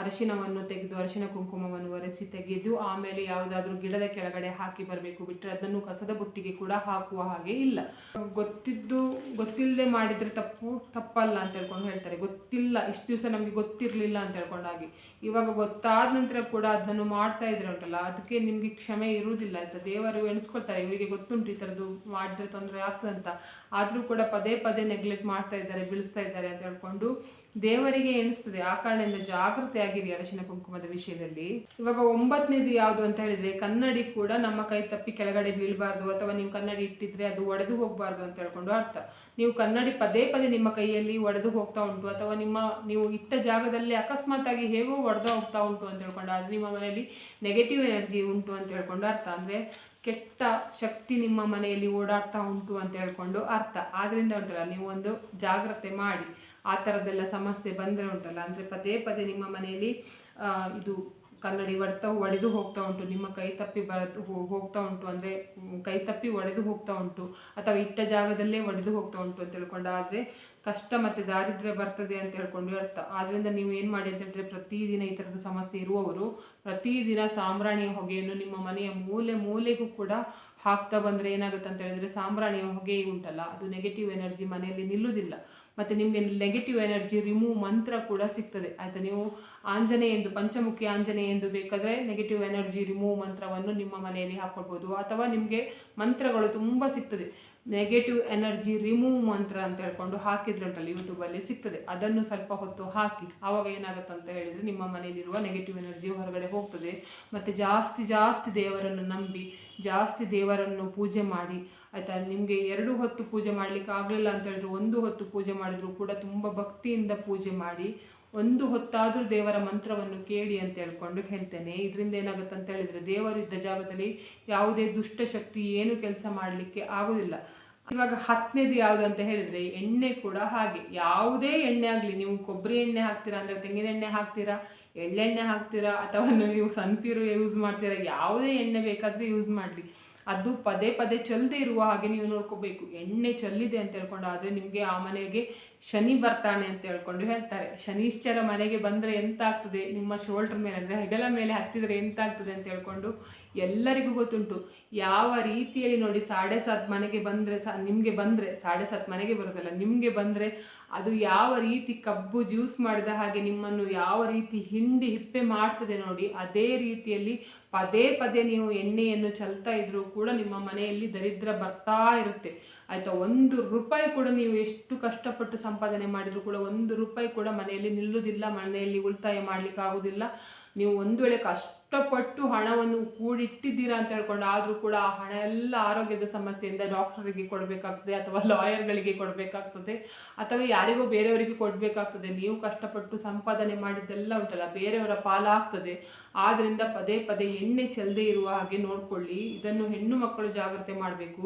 S1: ಅರಶಿನವನ್ನು ತೆಗೆದು, ಅರಶಿನ ಕುಂಕುಮವನ್ನು ಒರೆಸಿ ತೆಗೆದು, ಆಮೇಲೆ ಯಾವುದಾದ್ರೂ ಗಿಡದ ಕೆಳಗಡೆ ಹಾಕಿ ಬರಬೇಕು. ಬಿಟ್ಟರೆ ಅದನ್ನು ಕಸದ ಬುಟ್ಟಿಗೆ ಕೂಡ ಹಾಕುವ ಹಾಗೆ ಇಲ್ಲ. ಗೊತ್ತಿದ್ದು ಗೊತ್ತಿಲ್ಲದೆ ಮಾಡಿದರೆ ತಪ್ಪು, ತಪ್ಪಲ್ಲ ಅಂತ ಹೇಳ್ಕೊಂಡು ಹೇಳ್ತಾರೆ. ಗೊತ್ತಿಲ್ಲ, ಇಷ್ಟು ದಿವಸ ನಮಗೆ ಗೊತ್ತಿರಲಿಲ್ಲ ಅಂತ ಹೇಳ್ಕೊಂಡು ಹಾಗೆ. ಇವಾಗ ಗೊತ್ತಾದ ನಂತರ ಕೂಡ ಅದನ್ನು ಮಾಡ್ತಾ ಇದ್ರೆ ಉಂಟಲ್ಲ, ಅದಕ್ಕೆ ನಿಮಗೆ ಕ್ಷಮೆ ಇರುವುದಿಲ್ಲ ಅಂತ ದೇವರು ಎಣಿಸ್ಕೊಳ್ತಾರೆ. ಇವರಿಗೆ ಗೊತ್ತುಂಟು ಈ ಥರದ್ದು ಮಾಡಿದ್ರೆ ತೊಂದರೆ ಆಗ್ತದಂತ. ಆದರೂ ಕೂಡ ಪದೇ ಪದೇ ನೆಗ್ಲೆಕ್ಟ್ ಮಾಡ್ತಾ ಇದ್ದಾರೆ, ಬೀಳಿಸ್ತಾ ಇದ್ದಾರೆ ಅಂತ ಹೇಳ್ಕೊಂಡು ದೇವರಿಗೆ ಎಣಿಸ್ತದೆ. ಆ ಕಾರಣದಿಂದ ಜಾಗೃತಿ ಆಗಿರಿ ಅರಶಿನ ಕುಂಕುಮದ ವಿಷಯದಲ್ಲಿ. ಇವಾಗ ಒಂಬತ್ತನೇದು ಯಾವುದು ಅಂತ ಹೇಳಿದ್ರೆ ಕನ್ನಡಿ ಕೂಡ ನಮ್ಮ ಕೈ ತಪ್ಪಿ ಕೆಳಗಡೆ ಬೀಳಬಾರ್ದು ಅಥವಾ ನೀವು ಕನ್ನಡಿ ಇಟ್ಟಿದ್ರೆ ಅದು ಒಡೆದು ಹೋಗಬಾರ್ದು ಅಂತ ಹೇಳ್ಕೊಂಡು ಅರ್ಥ. ನೀವು ಕನ್ನಡಿ ಪದೇ ಪದೇ ನಿಮ್ಮ ಕೈಯಲ್ಲಿ ಒಡೆದು ಹೋಗ್ತಾ ಉಂಟು ಅಥವಾ ನಿಮ್ಮ ನೀವು ಇಟ್ಟ ಜಾಗದಲ್ಲಿ ಅಕಸ್ಮಾತ್ ಆಗಿ ಹೇಗೋ ಒಡೆದು ಹೋಗ್ತಾ ಉಂಟು ಅಂತ ಹೇಳ್ಕೊಂಡು ಅದು ನಿಮ್ಮ ಮನೆಯಲ್ಲಿ ನೆಗೆಟಿವ್ ಎನರ್ಜಿ ಉಂಟು ಅಂತ ಹೇಳ್ಕೊಂಡು ಅರ್ಥ. ಅಂದರೆ ಕೆಟ್ಟ ಶಕ್ತಿ ನಿಮ್ಮ ಮನೆಯಲ್ಲಿ ಓಡಾಡ್ತಾ ಉಂಟು ಅಂತ ಹೇಳ್ಕೊಂಡು ಅರ್ಥ. ಆದ್ರಿಂದ ಉಂಟಲ್ಲ, ನೀವು ಒಂದು ಜಾಗ್ರತೆ ಮಾಡಿ. ಆ ಥರದ್ದೆಲ್ಲ ಸಮಸ್ಯೆ ಬಂದರೆ ಉಂಟಲ್ಲ, ಅಂದರೆ ಪದೇ ಪದೇ ನಿಮ್ಮ ಮನೆಯಲ್ಲಿ ಇದು ಕನ್ನಡಿ ಒಡ್ತಾ ಒಡೆದು ಹೋಗ್ತಾ ಉಂಟು. ನಿಮ್ಮ ಕೈ ತಪ್ಪಿ ಬರತ್ತು ಹೋಗ್ತಾ ಉಂಟು ಅಂದರೆ ಕೈ ತಪ್ಪಿ ಒಡೆದು ಹೋಗ್ತಾ ಉಂಟು. ಅಥವಾ ಇಟ್ಟ ಜಾಗದಲ್ಲೇ ಒಡೆದು ಹೋಗ್ತಾ ಉಂಟು ಅಂತ ಹೇಳ್ಕೊಂಡು, ಆದರೆ ಕಷ್ಟ ಮತ್ತು ದಾರಿದ್ರ್ಯ ಬರ್ತದೆ ಅಂತ ಹೇಳ್ಕೊಂಡು ಅರ್ಥ. ಆದ್ದರಿಂದ ನೀವು ಏನು ಮಾಡಿ ಅಂತ ಹೇಳಿದ್ರೆ, ಪ್ರತಿದಿನ ಈ ಥರದ ಸಮಸ್ಯೆ ಇರುವವರು, ಪ್ರತಿದಿನ ಸಾಂಬ್ರಾಣಿಯ ಹೊಗೆಯನ್ನು ನಿಮ್ಮ ಮನೆಯ ಮೂಲೆ ಮೂಲೆಗೂ ಕೂಡ ಹಾಕ್ತಾ ಬಂದರೆ ಏನಾಗುತ್ತೆ ಅಂತ ಹೇಳಿದ್ರೆ, ಸಾಂಬ್ರಾಣಿಯ ಹೊಗೆ ಉಂಟಲ್ಲ. ಅದು ನೆಗೆಟಿವ್ ಎನರ್ಜಿ ಮನೆಯಲ್ಲಿ ನಿಲ್ಲುವುದಿಲ್ಲ. ಮತ್ತು ನಿಮಗೆ ನೆಗೆಟಿವ್ ಎನರ್ಜಿ ರಿಮೂವ್ ಮಂತ್ರ ಕೂಡ ಸಿಗ್ತದೆ. ಆಯಿತಾ, ನೀವು ಆಂಜನೇಯ ಎಂದು, ಪಂಚಮುಖಿ ಆಂಜನೇಯ ಎಂದು ಬೇಕಾದರೆ ನೆಗೆಟಿವ್ ಎನರ್ಜಿ ರಿಮೂವ್ ಮಂತ್ರವನ್ನು ನಿಮ್ಮ ಮನೆಯಲ್ಲಿ ಹಾಕ್ಕೊಳ್ಬೋದು ಅಥವಾ ನಿಮಗೆ ಮಂತ್ರಗಳು ತುಂಬ ಸಿಗ್ತದೆ. ನೆಗೆಟಿವ್ ಎನರ್ಜಿ ರಿಮೂವ್ ಮಂತ್ರ ಅಂತ ಹೇಳ್ಕೊಂಡು ಹಾಕಿದ್ರೆ ಉಂಟಲ್ಲ ಯೂಟ್ಯೂಬಲ್ಲಿ ಸಿಗ್ತದೆ. ಅದನ್ನು ಸ್ವಲ್ಪ ಹೊತ್ತು ಹಾಕಿ, ಆವಾಗ ಏನಾಗುತ್ತೆ ಅಂತ ಹೇಳಿದರೆ ನಿಮ್ಮ ಮನೆಯಲ್ಲಿರುವ ನೆಗೆಟಿವ್ ಎನರ್ಜಿ ಹೊರಗಡೆ ಹೋಗ್ತದೆ. ಮತ್ತು ಜಾಸ್ತಿ ಜಾಸ್ತಿ ದೇವರನ್ನು ನಂಬಿ, ಜಾಸ್ತಿ ದೇವರನ್ನು ಪೂಜೆ ಮಾಡಿ, ಆಯಿತಾ? ನಿಮಗೆ ಎರಡು ಹೊತ್ತು ಪೂಜೆ ಮಾಡಲಿಕ್ಕೆ ಆಗಲಿಲ್ಲ ಅಂತ ಹೇಳಿದ್ರು ಒಂದು ಹೊತ್ತು ಪೂಜೆ ಮಾಡಿದರೂ ಕೂಡ ತುಂಬ ಭಕ್ತಿಯಿಂದ ಪೂಜೆ ಮಾಡಿ, ಒಂದು ಹೊತ್ತಾದರೂ ದೇವರ ಮಂತ್ರವನ್ನು ಕೇಳಿ ಅಂತ ಹೇಳ್ಕೊಂಡು ಹೇಳ್ತೇನೆ. ಇದರಿಂದ ಏನಾಗುತ್ತೆ ಅಂತ ಹೇಳಿದರೆ ದೇವರು ಇದ್ದ ಜಾಗದಲ್ಲಿ ಯಾವುದೇ ದುಷ್ಟಶಕ್ತಿ ಏನು ಕೆಲಸ ಮಾಡಲಿಕ್ಕೆ ಆಗೋದಿಲ್ಲ. ಇವಾಗ ಹತ್ತನೇದು ಯಾವುದು ಅಂತ ಹೇಳಿದರೆ ಎಣ್ಣೆ ಕೂಡ ಹಾಗೆ. ಯಾವುದೇ ಎಣ್ಣೆ ಆಗಲಿ, ನೀವು ಕೊಬ್ಬರಿ ಎಣ್ಣೆ ಹಾಕ್ತೀರಾ ಅಂದರೆ ತೆಂಗಿನ ಎಣ್ಣೆ ಹಾಕ್ತೀರಾ, ಎಳ್ಳೆಣ್ಣೆ ಹಾಕ್ತೀರಾ, ಅಥವಾ ನೀವು ಸನ್ಫ್ಯೂರ್ ಯೂಸ್ ಮಾಡ್ತೀರಾ, ಯಾವುದೇ ಎಣ್ಣೆ ಬೇಕಾದರೂ ಯೂಸ್ ಮಾಡಲಿ. ಅದು ಪದೇ ಪದೇ ಚೆಲ್ಲದೆ ಇರುವ ಹಾಗೆ ನೀವು ನೋಡ್ಕೋಬೇಕು. ಎಣ್ಣೆ ಚೆಲ್ಲಿದೆ ಅಂತ ಹೇಳ್ಕೊಂಡು ಆದರೆ ನಿಮಗೆ ಆ ಮನೆಗೆ ಶನಿ ಬರ್ತಾನೆ ಅಂತ ಹೇಳ್ಕೊಂಡು ಹೇಳ್ತಾರೆ. ಶನಿಶ್ಚರ ಮನೆಗೆ ಬಂದರೆ ಎಂತ ಆಗ್ತದೆ ನಿಮ್ಮ ಶೋಲ್ಡ್ರ್ ಮೇಲೆ ಅಂದರೆ ಹೆಗಲ ಮೇಲೆ ಹತ್ತಿದರೆ ಎಂತ ಆಗ್ತದೆ ಅಂತ ಹೇಳ್ಕೊಂಡು ಎಲ್ಲರಿಗೂ ಗೊತ್ತುಂಟು. ಯಾವ ರೀತಿಯಲ್ಲಿ ನೋಡಿ ಸಾಡೆ ಸಾತ್ ಮನೆಗೆ ಬಂದರೆ ಸಹ ನಿಮಗೆ ಬಂದರೆ ಸಾಡೆ ಸಾತ್ ಮನೆಗೆ ಬರೋದಲ್ಲ ನಿಮಗೆ ಬಂದರೆ ಅದು ಯಾವ ರೀತಿ ಕಬ್ಬು ಜ್ಯೂಸ್ ಮಾಡಿದ ಹಾಗೆ ನಿಮ್ಮನ್ನು ಯಾವ ರೀತಿ ಹಿಂಡಿ ಹಿಪ್ಪೆ ಮಾಡ್ತದೆ ನೋಡಿ, ಅದೇ ರೀತಿಯಲ್ಲಿ ಪದೇ ಪದೇ ನೀವು ಎಣ್ಣೆಯನ್ನು ಚಲ್ತಾ ಇದ್ರೂ ಕೂಡ ನಿಮ್ಮ ಮನೆಯಲ್ಲಿ ದರಿದ್ರ ಬರ್ತಾ ಇರುತ್ತೆ. ಆಯಿತಾ, ಒಂದು ರೂಪಾಯಿ ಕೂಡ ನೀವು ಎಷ್ಟು ಕಷ್ಟಪಟ್ಟು ಸಂಪಾದನೆ ಮಾಡಿದರೂ ಕೂಡ ಒಂದು ರೂಪಾಯಿ ಕೂಡ ಮನೆಯಲ್ಲಿ ನಿಲ್ಲುವುದಿಲ್ಲ ಮನೆಯಲ್ಲಿ ಉಳಿತಾಯ ಮಾಡಲಿಕ್ಕಾಗೋದಿಲ್ಲ. ನೀವು ಒಂದು ವೇಳೆ ಕಷ್ಟಪಟ್ಟು ಹಣವನ್ನು ಕೂಡಿಟ್ಟಿದ್ದೀರಾ ಅಂತ ಹೇಳ್ಕೊಂಡು ಆದರೂ ಕೂಡ ಆ ಹಣ ಎಲ್ಲ ಆರೋಗ್ಯದ ಸಮಸ್ಯೆಯಿಂದ ಡಾಕ್ಟರಿಗೆ ಕೊಡಬೇಕಾಗ್ತದೆ ಅಥವಾ ಲಾಯರ್ಗಳಿಗೆ ಕೊಡಬೇಕಾಗ್ತದೆ ಅಥವಾ ಯಾರಿಗೋ ಬೇರೆಯವರಿಗೆ ಕೊಡಬೇಕಾಗ್ತದೆ. ನೀವು ಕಷ್ಟಪಟ್ಟು ಸಂಪಾದನೆ ಮಾಡಿದ್ದೆಲ್ಲ ಉಂಟಲ್ಲ, ಬೇರೆಯವರ ಪಾಲಾಗ್ತದೆ. ಆದ್ದರಿಂದ ಪದೇ ಪದೇ ಎಣ್ಣೆ ಚೆಲ್ಲದೆ ಇರುವ ಹಾಗೆ ನೋಡ್ಕೊಳ್ಳಿ. ಇದನ್ನು ಹೆಣ್ಣು ಮಕ್ಕಳು ಜಾಗ್ರತೆ ಮಾಡಬೇಕು.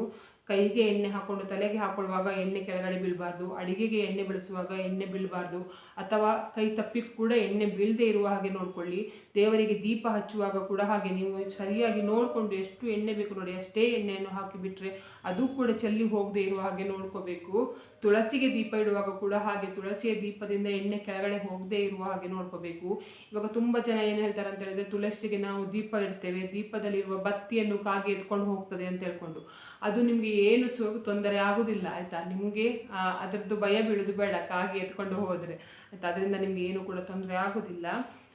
S1: ಕೈಗೆ ಎಣ್ಣೆ ಹಾಕೊಂಡು ತಲೆಗೆ ಹಾಕೊಳ್ಳುವಾಗ ಎಣ್ಣೆ ಕೆಳಗಡೆ ಬೀಳಬಾರ್ದು, ಅಡಿಗೆಗೆ ಎಣ್ಣೆ ಬಳಸುವಾಗ ಎಣ್ಣೆ ಬೀಳಬಾರ್ದು ಅಥವಾ ಕೈ ತಪ್ಪಿ ಕೂಡ ಎಣ್ಣೆ ಬೀಳದೇ ಇರುವ ಹಾಗೆ ನೋಡಿಕೊಳ್ಳಿ. ದೇವರಿಗೆ ದೀಪ ಹಚ್ಚುವಾಗ ಕೂಡ ಹಾಗೆ ನೀವು ಸರಿಯಾಗಿ ನೋಡಿಕೊಂಡು ಎಷ್ಟು ಎಣ್ಣೆ ಬೇಕು ನೋಡಿ, ಅಷ್ಟೇ ಎಣ್ಣೆಯನ್ನು ಹಾಕಿಬಿಟ್ರೆ ಅದು ಕೂಡ ಚೆಲ್ಲಿ ಹೋಗದೆ ಇರುವ ಹಾಗೆ ನೋಡ್ಕೋಬೇಕು. ತುಳಸಿಗೆ ದೀಪ ಇಡುವಾಗ ಕೂಡ ಹಾಗೆ ತುಳಸಿಯ ದೀಪದಿಂದ ಎಣ್ಣೆ ಕೆಳಗಡೆ ಹೋಗದೇ ಇರುವ ಹಾಗೆ ನೋಡ್ಕೋಬೇಕು. ಇವಾಗ ತುಂಬ ಜನ ಏನು ಹೇಳ್ತಾರೆ ಅಂತ ಹೇಳಿದ್ರೆ, ತುಳಸಿಗೆ ನಾವು ದೀಪ ಇಡ್ತೇವೆ, ದೀಪದಲ್ಲಿರುವ ಬತ್ತಿಯನ್ನು ಕಾಗೆ ಎತ್ಕೊಂಡು ಹೋಗ್ತದೆ ಅಂತ ಹೇಳ್ಕೊಂಡು. ಅದು ನಿಮಗೆ ಏನು ಸು ತೊಂದರೆ ಆಗೋದಿಲ್ಲ, ಆಯಿತಾ? ನಿಮಗೆ ಅದರದ್ದು ಭಯ ಬೀಳೋದು ಬೇಡ, ಕಾಗೆ ಎತ್ಕೊಂಡು ಹೋದರೆ. ಆಯಿತಾ? ಅದರಿಂದ ನಿಮಗೆ ಏನು ಕೂಡ ತೊಂದರೆ ಆಗೋದಿಲ್ಲ.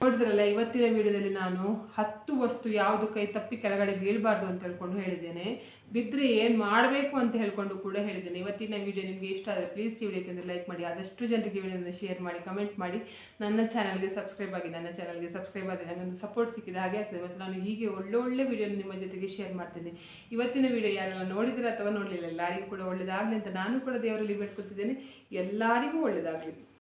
S1: ನೋಡಿದ್ರಲ್ಲ, ಇವತ್ತಿನ ವಿಡಿಯೋದಲ್ಲಿ ನಾನು ಹತ್ತು ವಸ್ತು ಯಾವುದು ಕೈ ತಪ್ಪಿ ಕೆಳಗಡೆ ಬೀಳಬಾರ್ದು ಅಂತ ಹೇಳ್ಕೊಂಡು ಹೇಳಿದ್ದೇನೆ. ಬಿದ್ದರೆ ಏನು ಮಾಡಬೇಕು ಅಂತ ಹೇಳ್ಕೊಂಡು ಕೂಡ ಹೇಳಿದ್ದೇನೆ. ಇವತ್ತಿನ ವಿಡಿಯೋ ನಿಮಗೆ ಇಷ್ಟ ಆದರೆ ಪ್ಲೀಸ್ ಈ ವಿಡಿಯೋಕ್ಕೆ ಲೈಕ್ ಮಾಡಿ. ಆದಷ್ಟು ಜನರಿಗೆ ವಿಡಿಯೋನ ಶೇರ್ ಮಾಡಿ ಕಮೆಂಟ್ ಮಾಡಿ. ನನ್ನ ಚಾನಲ್ಗೆ ಸಬ್ಸ್ಕ್ರೈಬ್ ಆಗಿ, ನನ್ನ ಚಾನಲ್ಗೆ ಸಬ್ಸ್ಕ್ರೈಬ್ ಆದರೆ ನನಗೊಂದು ಸಪೋರ್ಟ್ ಸಿಕ್ಕಿದೆ ಹಾಗೆ ಆಗ್ತದೆ. ಮತ್ತು ನಾನು ಹೀಗೆ ಒಳ್ಳೆ ಒಳ್ಳೆ ವಿಡಿಯೋ ನಿಮ್ಮ ಜೊತೆಗೆ ಶೇರ್ ಮಾಡ್ತೀನಿ. ಇವತ್ತಿನ ವಿಡಿಯೋ ಯಾರೆಲ್ಲ ನೋಡಿದರೆ ಅಥವಾ ನೋಡಲಿಲ್ಲ, ಎಲ್ಲರಿಗೂ ಕೂಡ ಒಳ್ಳೆಯದಾಗಲಿ ಅಂತ ನಾನು ಕೂಡ ದೇವರಲ್ಲಿ ಬೇಡ್ಕೊಳ್ತಿದ್ದೇನೆ. ಎಲ್ಲರಿಗೂ ಒಳ್ಳೆಯದಾಗಲಿ